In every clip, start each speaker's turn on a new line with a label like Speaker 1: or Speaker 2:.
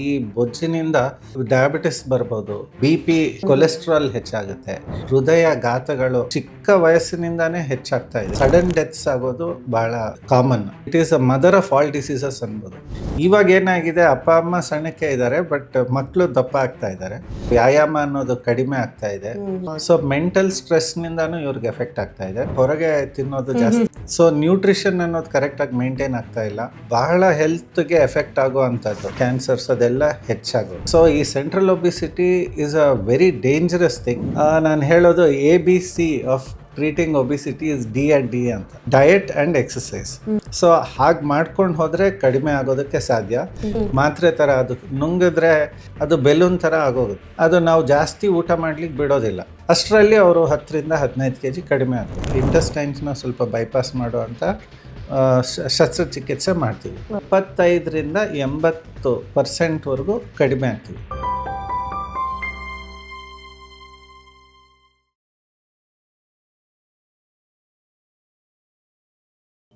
Speaker 1: ಈ ಬೊಜ್ಜಿನಿಂದ ಡಯಾಬಿಟಿಸ್ ಬರ್ಬೋದು ಬಿ ಪಿ ಕೊಲೆಸ್ಟ್ರಾಲ್ ಹೆಚ್ಚಾಗುತ್ತೆ ಹೃದಯ ಘಾತಗಳು ಚಿಕ್ಕ ವಯಸ್ಸಿನಿಂದಾನೇ ಹೆಚ್ಚಾಗ್ತಾ ಇದೆ. ಸಡನ್ ಡೆತ್ಸ್ ಆಗೋದು ಬಹಳ common it is a mother of all diseases ಅನ್ಬೋದು. ಇವಾಗ ಏನಾಗಿದೆ ಅಪ್ಪ ಅಮ್ಮ ಸಣ್ಣಕ್ಕೆ ಇದ್ದಾರೆ ಬಟ್ ಮಕ್ಕಳು ದಪ್ಪ ಆಗ್ತಾ ಇದ್ದಾರೆ. ವ್ಯಾಯಾಮ ಅನ್ನೋದು ಕಡಿಮೆ ಆಗ್ತಾ ಇದೆ. ಸೊ ಮೆಂಟಲ್ ಸ್ಟ್ರೆಸ್ ನಿಂದಾನು ಇವ್ರಿಗೆ ಎಫೆಕ್ಟ್ ಆಗ್ತಾ ಇದೆ. ಹೊರಗೆ ತಿನ್ನೋದು ಜಾಸ್ತಿ. ಸೊ ನ್ಯೂಟ್ರಿಷನ್ ಅನ್ನೋದು ಕರೆಕ್ಟ್ ಆಗಿ ಮೇಂಟೈನ್ ಆಗ್ತಾ ಇಲ್ಲ. ಬಹಳ ಹೆಲ್ತ್ಗೆ ಎಫೆಕ್ಟ್ ಆಗುವಂಥದ್ದು. ಕ್ಯಾನ್ಸರ್ಸ್ ಅದೆಲ್ಲ ಹೆಚ್ಚಾಗೋದು. ಸೊ ಈ central obesity is a very dangerous thing ನಾನು ಹೇಳೋದು A B C of treating obesity is D and D ಅಂತ. ಡಯಟ್ ಆ್ಯಂಡ್ ಎಕ್ಸಸೈಸ್ ಸೊ ಹಾಗೆ ಮಾಡ್ಕೊಂಡು ಹೋದರೆ ಕಡಿಮೆ ಆಗೋದಕ್ಕೆ ಸಾಧ್ಯ. ಮಾತ್ರೆ ಥರ ಅದು ನುಂಗಿದ್ರೆ ಅದು ಬೆಲೂನ್ ಥರ ಆಗೋಗುತ್ತೆ ಅದು ನಾವು ಜಾಸ್ತಿ ಊಟ ಮಾಡ್ಲಿಕ್ಕೆ ಬಿಡೋದಿಲ್ಲ. ಅಷ್ಟರಲ್ಲಿ ಅವರು ಹತ್ತರಿಂದ ಹದಿನೈದು ಕೆ ಜಿ ಕಡಿಮೆ ಆಗ್ತದೆ ಇಂಟೆಸ್ಟೈನ್ಸ್ನ ಸ್ವಲ್ಪ ಬೈಪಾಸ್ ಮಾಡುವಂಥ ಶಸ್ತ್ರಚಿಕಿತ್ಸೆ ಮಾಡ್ತೀವಿ. ಇಪ್ಪತ್ತೈದರಿಂದ ಎಂಬತ್ತು ಪರ್ಸೆಂಟ್ವರೆಗೂ ಕಡಿಮೆ ಆಗ್ತೀವಿ.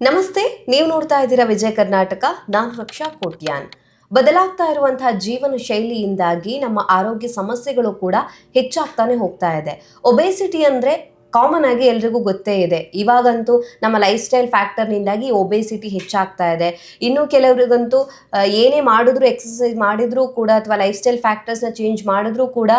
Speaker 2: ನಮಸ್ತೆ, ನೀವು ನೋಡ್ತಾ ಇದ್ದೀರಾ ವಿಜಯ ಕರ್ನಾಟಕ, ನಾನು ರಕ್ಷಾ ಕೋಟ್ಯಾನ್. ಬದಲಾಗ್ತಾ ಇರುವಂತಹ ಜೀವನ ಶೈಲಿಯಿಂದಾಗಿ ನಮ್ಮ ಆರೋಗ್ಯ ಸಮಸ್ಯೆಗಳು ಕೂಡ ಹೆಚ್ಚಾಗ್ತಾನೆ ಹೋಗ್ತಾ ಇದೆ. ಒಬೆಸಿಟಿ ಅಂದ್ರೆ ಕಾಮನ್ ಆಗಿ ಎಲ್ರಿಗೂ ಗೊತ್ತೇ ಇದೆ. ಇವಾಗಂತೂ ನಮ್ಮ ಲೈಫ್ ಸ್ಟೈಲ್ ಫ್ಯಾಕ್ಟರ್ನಿಂದಾಗಿ ಒಬೆಸಿಟಿ ಹೆಚ್ಚಾಗ್ತಾ ಇದೆ. ಇನ್ನು ಕೆಲವರಿಗಂತೂ ಏನೇ ಮಾಡಿದ್ರು ಎಕ್ಸಸೈಸ್ ಮಾಡಿದ್ರೂ ಕೂಡ ಅಥವಾ ಲೈಫ್ ಸ್ಟೈಲ್ ಫ್ಯಾಕ್ಟರ್ಸ್ನ ಚೇಂಜ್ ಮಾಡಿದ್ರೂ ಕೂಡ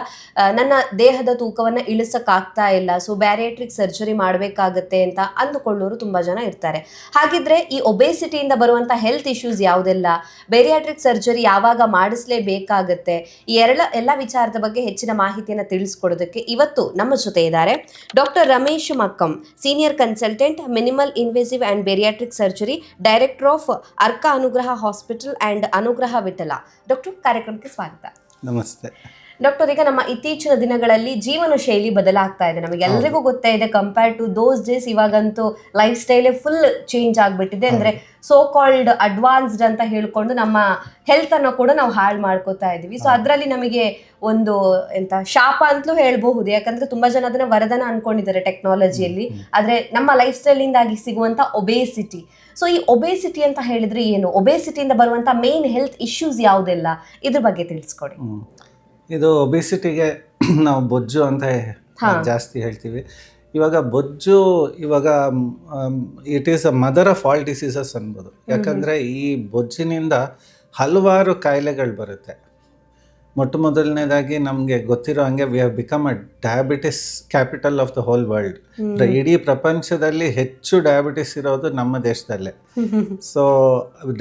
Speaker 2: ನನ್ನ ದೇಹದ ತೂಕವನ್ನು ಇಳಿಸೋಕ್ಕಾಗ್ತಾ ಇಲ್ಲ. ಸೊ ಬ್ಯಾರಿಯಾಟ್ರಿಕ್ ಸರ್ಜರಿ ಮಾಡಬೇಕಾಗತ್ತೆ ಅಂತ ಅಂದುಕೊಳ್ಳೋರು ತುಂಬ ಜನ ಇರ್ತಾರೆ. ಹಾಗಿದ್ರೆ ಈ ಒಬೆಸಿಟಿಯಿಂದ ಬರುವಂಥ ಹೆಲ್ತ್ ಇಶ್ಯೂಸ್ ಯಾವುದೆಲ್ಲ? ಬೇರಿಯಾಟ್ರಿಕ್ ಸರ್ಜರಿ ಯಾವಾಗ ಮಾಡಿಸಲೇಬೇಕಾಗತ್ತೆ? ಈ ಎರಡ ಎಲ್ಲ ವಿಚಾರದ ಬಗ್ಗೆ ಹೆಚ್ಚಿನ ಮಾಹಿತಿಯನ್ನು ತಿಳಿಸ್ಕೊಡೋದಕ್ಕೆ ಇವತ್ತು ನಮ್ಮ ಜೊತೆ ಇದ್ದಾರೆ. Doctor doctor Ramesh Makkam senior consultant minimal invasive and bariatric surgery director of Arka Anugraha hospital and అనుగ్రహ విఠల. డాక్టర్ కార్యక్రమానికి
Speaker 1: స్వాగతం. నమస్తే.
Speaker 2: ಡಾಕ್ಟರ್ ಈಗ ನಮ್ಮ ಇತ್ತೀಚಿನ ದಿನಗಳಲ್ಲಿ ಜೀವನ ಶೈಲಿ ಬದಲಾಗ್ತಾ ಇದೆ. ನಮಗೆ ಎಲ್ರಿಗೂ ಗೊತ್ತೇ ಇದೆ ಕಂಪೇರ್ ಟು ದೋಸ್ ಡೇಸ್ ಇವಾಗಂತೂ ಲೈಫ್ ಸ್ಟೈಲೇ ಫುಲ್ ಚೇಂಜ್ ಆಗ್ಬಿಟ್ಟಿದೆ. ಅಂದ್ರೆ ಸೋ ಕಾಲ್ಡ್ ಅಡ್ವಾನ್ಸ್ಡ್ ಅಂತ ಹೇಳ್ಕೊಂಡು ನಮ್ಮ ಹೆಲ್ತ್ ಅನ್ನು ಕೂಡ ನಾವು ಹಾಳು ಮಾಡ್ಕೋತಾ ಇದೀವಿ ಸೊ ಅದರಲ್ಲಿ ನಮಗೆ ಒಂದು ಎಂತ ಶಾಪ ಅಂತಲೂ ಹೇಳ್ಬಹುದು. ಯಾಕಂದ್ರೆ ತುಂಬಾ ಜನ ಅದನ್ನ ವರದಾನ ಅನ್ಕೊಂಡಿದ್ದಾರೆ ಟೆಕ್ನಾಲಜಿಯಲ್ಲಿ ಆದ್ರೆ ನಮ್ಮ ಲೈಫ್ ಸ್ಟೈಲ್ ಇಂದಾಗಿ ಸಿಗುವಂತ ಒಬೇಸಿಟಿ ಸೊ ಈ ಒಬೇಸಿಟಿ ಅಂತ ಹೇಳಿದ್ರೆ ಏನು? ಒಬೇಸಿಟಿಯಿಂದ ಬರುವಂತ ಮೇನ್ ಹೆಲ್ತ್ ಇಶ್ಯೂಸ್ ಯಾವುದೆಲ್ಲ? ಇದ್ರ ಬಗ್ಗೆ ತಿಳಿಸ್ಕೊಡಿ.
Speaker 1: ಇದು ಒಬಿಸಿಟಿಗೆ ನಾವು ಬೊಜ್ಜು ಅಂತ ಜಾಸ್ತಿ ಹೇಳ್ತೀವಿ. ಇವಾಗ ಬೊಜ್ಜು ಇವಾಗ it is a mother of all diseases ಅನ್ಬೋದು. ಯಾಕಂದರೆ ಈ ಬೊಜ್ಜಿನಿಂದ ಹಲವಾರು ಕಾಯಿಲೆಗಳು ಬರುತ್ತೆ. ಮೊಟ್ಟ ಮೊದಲನೇದಾಗಿ ನಮಗೆ ಗೊತ್ತಿರೋ ಹಂಗೆ we have become a diabetes capital of the whole world ಇಡೀ ಪ್ರಪಂಚದಲ್ಲಿ ಹೆಚ್ಚು ಡಯಾಬಿಟಿಸ್ ಇರೋದು ನಮ್ಮ ದೇಶದಲ್ಲೇ. ಸೊ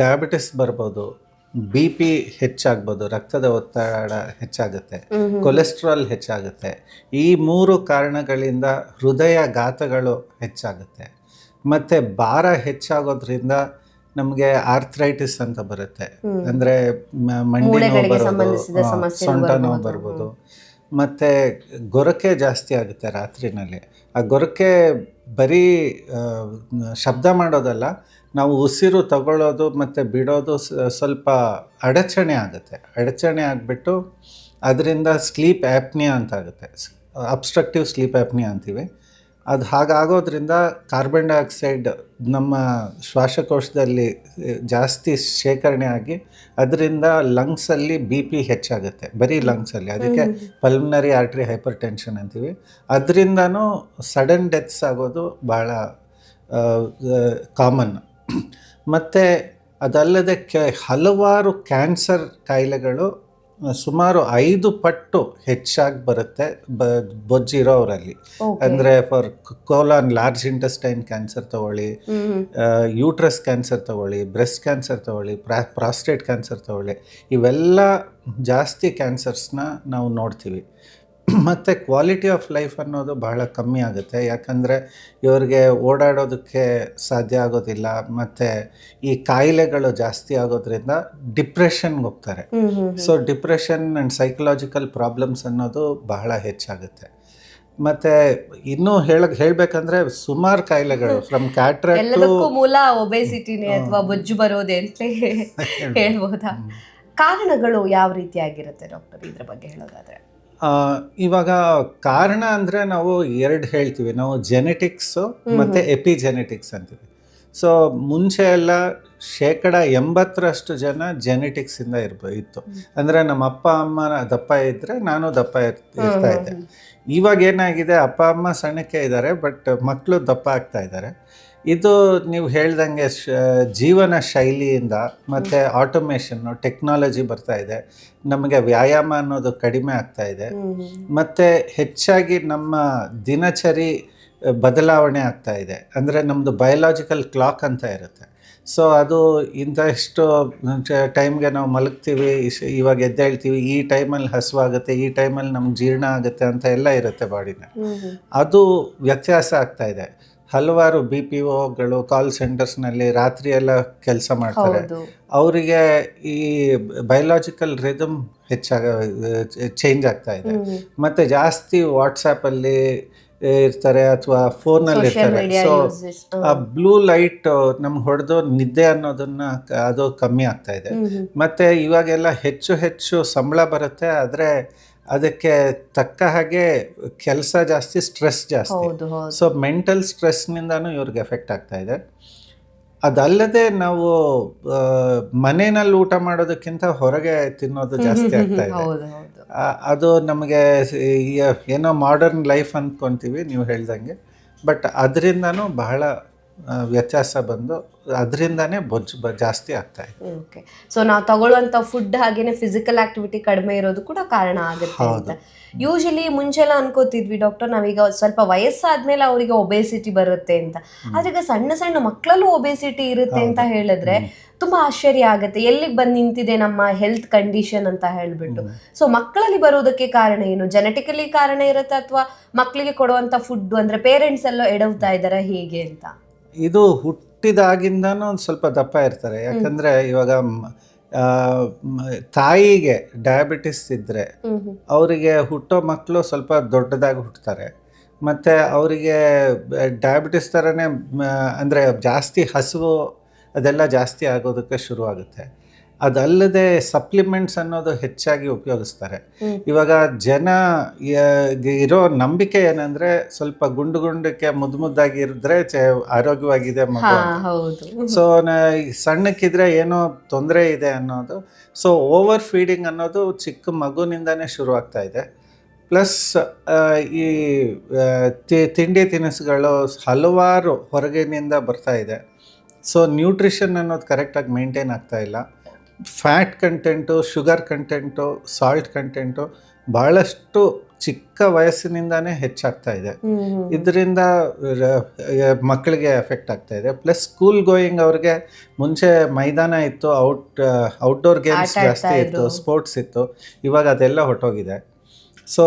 Speaker 1: ಡಯಾಬಿಟಿಸ್ ಬರ್ಬೋದು. ಬಿ ಪಿ ಹೆಚ್ಚಾಗ್ಬೋದು ರಕ್ತದ ಒತ್ತಡ ಹೆಚ್ಚಾಗುತ್ತೆ ಕೊಲೆಸ್ಟ್ರಾಲ್ ಹೆಚ್ಚಾಗುತ್ತೆ. ಈ ಮೂರು ಕಾರಣಗಳಿಂದ ಹೃದಯ ಘಾತಗಳು ಹೆಚ್ಚಾಗುತ್ತೆ. ಮತ್ತು ಭಾರ ಹೆಚ್ಚಾಗೋದ್ರಿಂದ ನಮಗೆ ಆರ್ಥ್ರೈಟಿಸ್ ಅಂತ ಬರುತ್ತೆ. ಅಂದರೆ ಮಂಡಿ ನೋವು ಬರೋದು ಸೊಂಟ ನೋವು
Speaker 2: ಬರ್ಬೋದು.
Speaker 1: ಮತ್ತು ಗೊರಕೆ ಜಾಸ್ತಿ ಆಗುತ್ತೆ ರಾತ್ರಿನಲ್ಲಿ. ಆ ಗೊರಕೆ ಬರೀ ಶಬ್ದ ಮಾಡೋದಲ್ಲ ನಾವು ಉಸಿರು ತಗೊಳ್ಳೋದು ಮತ್ತು ಬಿಡೋದು ಸ್ವಲ್ಪ ಅಡಚಣೆ ಆಗುತ್ತೆ. ಅಡಚಣೆ ಆಗಿಬಿಟ್ಟು ಅದರಿಂದ ಸ್ಲೀಪ್ ಆ್ಯಪ್ನಿಯಾ ಅಂತಾಗುತ್ತೆ. ಅಬ್ಸ್ಟ್ರಕ್ಟಿವ್ ಸ್ಲೀಪ್ ಆ್ಯಪ್ನಿಯಾ ಅಂತೀವಿ. ಅದು ಹಾಗಾಗೋದ್ರಿಂದ ಕಾರ್ಬನ್ ಡೈಆಕ್ಸೈಡ್ ನಮ್ಮ ಶ್ವಾಸಕೋಶದಲ್ಲಿ ಜಾಸ್ತಿ ಶೇಖರಣೆ ಆಗಿ ಅದರಿಂದ ಲಂಗ್ಸಲ್ಲಿ ಬಿ ಪಿ ಹೆಚ್ಚಾಗುತ್ತೆ. ಬರೀ ಲಂಗ್ಸಲ್ಲಿ. ಅದಕ್ಕೆ ಪಲ್ಮನರಿ ಆರ್ಟ್ರಿ ಹೈಪರ್ ಟೆನ್ಷನ್ ಅಂತೀವಿ. ಅದರಿಂದನೂ ಸಡನ್ ಡೆತ್ಸ್ ಆಗೋದು ಭಾಳ ಕಾಮನ್. ಮತ್ತು ಅದಲ್ಲದೆ ಕೆ ಹಲವಾರು ಕ್ಯಾನ್ಸರ್ ಕಾಯಿಲೆಗಳು ಸುಮಾರು ಐದು ಪಟ್ಟು ಹೆಚ್ಚಾಗಿ ಬರುತ್ತೆ ಬ ಬೊಜ್ಜಿರೋರಲ್ಲಿ. ಅಂದರೆ for colon large intestine cancer ತಗೊಳ್ಳಿ ಯೂಟ್ರಸ್ ಕ್ಯಾನ್ಸರ್ ತಗೊಳ್ಳಿ ಬ್ರೆಸ್ಟ್ ಕ್ಯಾನ್ಸರ್ ತಗೊಳ್ಳಿ ಪ್ರಾ ಪ್ರಾಸ್ಟೇಟ್ ಕ್ಯಾನ್ಸರ್ ತಗೊಳ್ಳಿ ಇವೆಲ್ಲ ಜಾಸ್ತಿ ಕ್ಯಾನ್ಸರ್ಸ್ನ ನಾವು ನೋಡ್ತೀವಿ. ಮತ್ತು ಕ್ವಾಲಿಟಿ ಆಫ್ ಲೈಫ್ ಅನ್ನೋದು ಬಹಳ ಕಮ್ಮಿ ಆಗುತ್ತೆ. ಯಾಕಂದರೆ ಇವರಿಗೆ ಓಡಾಡೋದಕ್ಕೆ ಸಾಧ್ಯ ಆಗೋದಿಲ್ಲ. ಮತ್ತು ಈ ಕಾಯಿಲೆಗಳು ಜಾಸ್ತಿ ಆಗೋದ್ರಿಂದ ಡಿಪ್ರೆಷನ್ಗೆ ಹೋಗ್ತಾರೆ. So depression and psychological problems ಅನ್ನೋದು ಬಹಳ ಹೆಚ್ಚಾಗುತ್ತೆ. ಮತ್ತೆ ಇನ್ನೂ ಹೇಳ ಹೇಳ್ಬೇಕಂದ್ರೆ ಸುಮಾರು ಕಾಯಿಲೆಗಳು ಫ್ರಮ್
Speaker 2: ಕ್ಯಾಟ್ರ ಮೂಲ ಒಬೆಸಿಟಿನೇ ಅಥವಾ ಬೊಜ್ಜು ಬರೋದೆ ಅಂತ ಹೇಳ್ಬೋದಾ. ಕಾರಣಗಳು ಯಾವ ರೀತಿಯಾಗಿರುತ್ತೆ ಡಾಕ್ಟರ್? ಇದ್ರ ಬಗ್ಗೆ ಹೇಳೋದಾದ್ರೆ.
Speaker 1: ಇವಾಗ ಕಾರಣ ಅಂದರೆ ನಾವು ಎರಡು ಹೇಳ್ತೀವಿ. ನಾವು ಜೆನೆಟಿಕ್ಸು ಮತ್ತು ಎಪಿಜೆನೆಟಿಕ್ಸ್ ಅಂತೀವಿ. ಸೊ ಮುಂಚೆ ಎಲ್ಲ ಶೇಕಡ ಎಂಬತ್ತರಷ್ಟು ಜನ ಜೆನೆಟಿಕ್ಸಿಂದ ಇರ್ಬೋ ಇತ್ತು. ಅಂದರೆ ನಮ್ಮ ಅಪ್ಪ ಅಮ್ಮ ದಪ್ಪ ಇದ್ದರೆ ನಾನು ದಪ್ಪ ಇರ್ ಇರ್ತಾ ಇದ್ದೆ. ಇವಾಗ ಏನಾಗಿದೆ ಅಪ್ಪ ಅಮ್ಮ ಸಣ್ಣಕ್ಕೆ ಇದ್ದಾರೆ ಬಟ್ ಮಕ್ಕಳು ದಪ್ಪ ಆಗ್ತಾ ಇದ್ದಾರೆ. ಇದು ನೀವು ಹೇಳ್ದಂಗೆ ಶ ಜೀವನ ಶೈಲಿಯಿಂದ ಮತ್ತು ಆಟೋಮೇಷನ್ನು ಟೆಕ್ನಾಲಜಿ ಬರ್ತಾ ಇದೆ. ನಮಗೆ ವ್ಯಾಯಾಮ ಅನ್ನೋದು ಕಡಿಮೆ ಆಗ್ತಾ ಇದೆ. ಮತ್ತು ಹೆಚ್ಚಾಗಿ ನಮ್ಮ ದಿನಚರಿ ಬದಲಾವಣೆ ಆಗ್ತಾ ಇದೆ. ಅಂದರೆ ನಮ್ಮದು ಬಯೋಲಾಜಿಕಲ್ ಕ್ಲಾಕ್ ಅಂತ ಇರುತ್ತೆ. ಸೊ ಅದು ಇಂಥಷ್ಟು ಟೈಮ್ಗೆ ನಾವು ಮಲಗ್ತೀವಿ ಇವಾಗ ಎದ್ದೇಳ್ತೀವಿ ಈ ಟೈಮಲ್ಲಿ ಹಸುವಾಗುತ್ತೆ ಈ ಟೈಮಲ್ಲಿ ನಮ್ಗೆ ಜೀರ್ಣ ಆಗುತ್ತೆ ಅಂತ ಎಲ್ಲ ಇರುತ್ತೆ ಬಾಡಿನ ಅದು ವ್ಯತ್ಯಾಸ ಆಗ್ತಾ ಇದೆ. ಹಲವಾರು ಬಿ ಪಿ ಓಗಳು ಕಾಲ್ ಸೆಂಟರ್ಸ್ನಲ್ಲಿ ರಾತ್ರಿ ಎಲ್ಲ ಕೆಲಸ ಮಾಡ್ತಾರೆ. ಅವರಿಗೆ ಈ ಬಯೋಲಾಜಿಕಲ್ ರಿದಮ್ ಹೆಚ್ಚಾಗ ಚೇಂಜ್ ಆಗ್ತಾ ಇದೆ. ಮತ್ತೆ ಜಾಸ್ತಿ ವಾಟ್ಸಪ್ಪಲ್ಲಿ ಇರ್ತಾರೆ ಅಥವಾ ಫೋನಲ್ಲಿ ಇರ್ತಾರೆ. ಸೊ ಆ ಬ್ಲೂ ಲೈಟ್ ನಮ್ಗೆ ಹೊಡೆದು ನಿದ್ದೆ ಅನ್ನೋದನ್ನ ಅದು ಕಮ್ಮಿ ಆಗ್ತಾ ಇದೆ. ಮತ್ತೆ ಇವಾಗೆಲ್ಲ ಹೆಚ್ಚು ಹೆಚ್ಚು ಸಂಬಳ ಬರುತ್ತೆ ಆದರೆ ಅದಕ್ಕೆ ತಕ್ಕ ಹಾಗೆ ಕೆಲಸ ಜಾಸ್ತಿ ಸ್ಟ್ರೆಸ್ ಜಾಸ್ತಿ. ಸೊ ಮೆಂಟಲ್ ಸ್ಟ್ರೆಸ್ನಿಂದನೂ ಇವ್ರಿಗೆ ಎಫೆಕ್ಟ್ ಆಗ್ತಾ ಇದೆ. ಅದಲ್ಲದೆ ನಾವು ಮನೆಯಲ್ಲಿ ಊಟ ಮಾಡೋದಕ್ಕಿಂತ ಹೊರಗೆ ತಿನ್ನೋದು ಜಾಸ್ತಿ ಆಗ್ತಾ ಇದೆ. ಅದು ನಮಗೆ ಏನೋ ಮಾಡರ್ನ್ ಲೈಫ್ ಅಂದ್ಕೊತೀವಿ ನೀವು ಹೇಳ್ದಂಗೆ. ಬಟ್ ಅದರಿಂದನೂ ಬಹಳ ವ್ಯತ್ಯಾಸ ಬಂದು ಅದರಿಂದನೇ ಬೊಜ್ಜು ಬ ಜಾಸ್ತಿ ಆಗ್ತಾ ಇದೆ.
Speaker 2: ಓಕೆ ಸೊ ನಾವು ತಗೊಳ್ಳುವಂತ ಫುಡ್ ಹಾಗೇನೆ ಫಿಸಿಕಲ್ ಆಕ್ಟಿವಿಟಿ ಕಡಿಮೆ ಇರೋದು ಕೂಡ ಕಾರಣ ಆಗುತ್ತೆ ಅಂತ. ಯೂಶಲಿ ಮುಂಚೆಲ್ಲ ಅನ್ಕೋತಿದ್ವಿ ಡಾಕ್ಟರ್ ನಾವೀಗ ಸ್ವಲ್ಪ ವಯಸ್ಸಾದ್ಮೇಲೆ ಅವರಿಗೆ ಒಬೆಸಿಟಿ ಬರುತ್ತೆ ಅಂತ. ಆದ್ರೆ ಈಗ ಸಣ್ಣ ಸಣ್ಣ ಮಕ್ಕಳಲ್ಲೂ ಒಬೆಸಿಟಿ ಇರುತ್ತೆ ಅಂತ ಹೇಳಿದ್ರೆ ತುಂಬಾ ಆಶ್ಚರ್ಯ ಆಗುತ್ತೆ. ಎಲ್ಲಿಗೆ ಬಂದು ನಿಂತಿದೆ ನಮ್ಮ ಹೆಲ್ತ್ ಕಂಡೀಷನ್ ಅಂತ ಹೇಳ್ಬಿಟ್ಟು. ಸೊ ಮಕ್ಕಳಲ್ಲಿ ಬರೋದಕ್ಕೆ ಕಾರಣ ಏನು? ಜೆನೆಟಿಕಲಿ ಕಾರಣ ಇರುತ್ತೆ ಅಥವಾ ಮಕ್ಕಳಿಗೆ ಕೊಡುವಂತ ಫುಡ್ ಅಂದ್ರೆ ಪೇರೆಂಟ್ಸ್ ಎಲ್ಲ ಎಡವ್ತಾ ಇದಾರೆ ಹೇಗೆ ಅಂತ?
Speaker 1: ಇದು ಹುಟ್ಟಿದಾಗಿಂದನೂ ಒಂದು ಸ್ವಲ್ಪ ದಪ್ಪ ಇರ್ತಾರೆ. ಯಾಕಂದರೆ ಇವಾಗ ತಾಯಿಗೆ ಡಯಾಬಿಟಿಸ್ ಇದ್ದರೆ ಅವರಿಗೆ ಹುಟ್ಟೋ ಮಕ್ಕಳು ಸ್ವಲ್ಪ ದೊಡ್ಡದಾಗಿ ಹುಟ್ಟುತ್ತಾರೆ ಮತ್ತು ಅವರಿಗೆ ಡಯಾಬಿಟಿಸ್ ಥರನೇ ಅಂದರೆ ಜಾಸ್ತಿ ಹಸಿವು ಅದೆಲ್ಲ ಜಾಸ್ತಿ ಆಗೋದಕ್ಕೆ ಶುರುವಾಗುತ್ತೆ. ಅದಲ್ಲದೆ ಸಪ್ಲಿಮೆಂಟ್ಸ್ ಅನ್ನೋದು ಹೆಚ್ಚಾಗಿ ಉಪಯೋಗಿಸ್ತಾರೆ. ಇವಾಗ ಜನ ಇರೋ ನಂಬಿಕೆ ಏನಂದ್ರೆ ಸ್ವಲ್ಪ ಗುಂಡು ಗುಂಡಕ್ಕೆ ಮುದ್ದು ಮುದ್ದಾಗಿ ಇದ್ರೆ ಚೆ ಆರೋಗ್ಯವಾಗಿದೆ ಮಗು ಸೊ ಸಣ್ಣಕ್ಕಿದ್ರೆ ಏನೋ ತೊಂದರೆ ಇದೆ ಅನ್ನೋದು. ಸೊ ಓವರ್ ಫೀಡಿಂಗ್ ಅನ್ನೋದು ಚಿಕ್ಕ ಮಗುನಿಂದಾನೇ ಶುರು ಆಗ್ತಾ ಇದೆ. ಪ್ಲಸ್ ಈ ತಿಂಡಿ ತಿನಿಸುಗಳು ಹಲವಾರು ಹೊರಗಿನಿಂದ ಬರ್ತಾ ಇದೆ. ಸೊ ನ್ಯೂಟ್ರಿಷನ್ ಅನ್ನೋದು ಕರೆಕ್ಟಾಗಿ ಮೇಂಟೈನ್ ಆಗ್ತಾ ಇಲ್ಲ. Fat content sugar content salt content ಬಹಳಷ್ಟು ಚಿಕ್ಕ ವಯಸ್ಸಿನಿಂದಾನೇ ಹೆಚ್ಚಾಗ್ತಾ ಇದೆ. ಇದರಿಂದ ಮಕ್ಕಳಿಗೆ ಎಫೆಕ್ಟ್ ಆಗ್ತಾ ಇದೆ. ಪ್ಲಸ್ ಸ್ಕೂಲ್ ಗೋಯಿಂಗ್ ಅವ್ರಿಗೆ ಮುಂಚೆ ಮೈದಾನ ಇತ್ತು ಔಟ್ ಔಟ್ಡೋರ್ ಗೇಮ್ಸ್ ಜಾಸ್ತಿ ಇತ್ತು ಸ್ಪೋರ್ಟ್ಸ್ ಇತ್ತು. ಇವಾಗ ಅದೆಲ್ಲ ಹೊಟ್ಟೋಗಿದೆ ಸೊ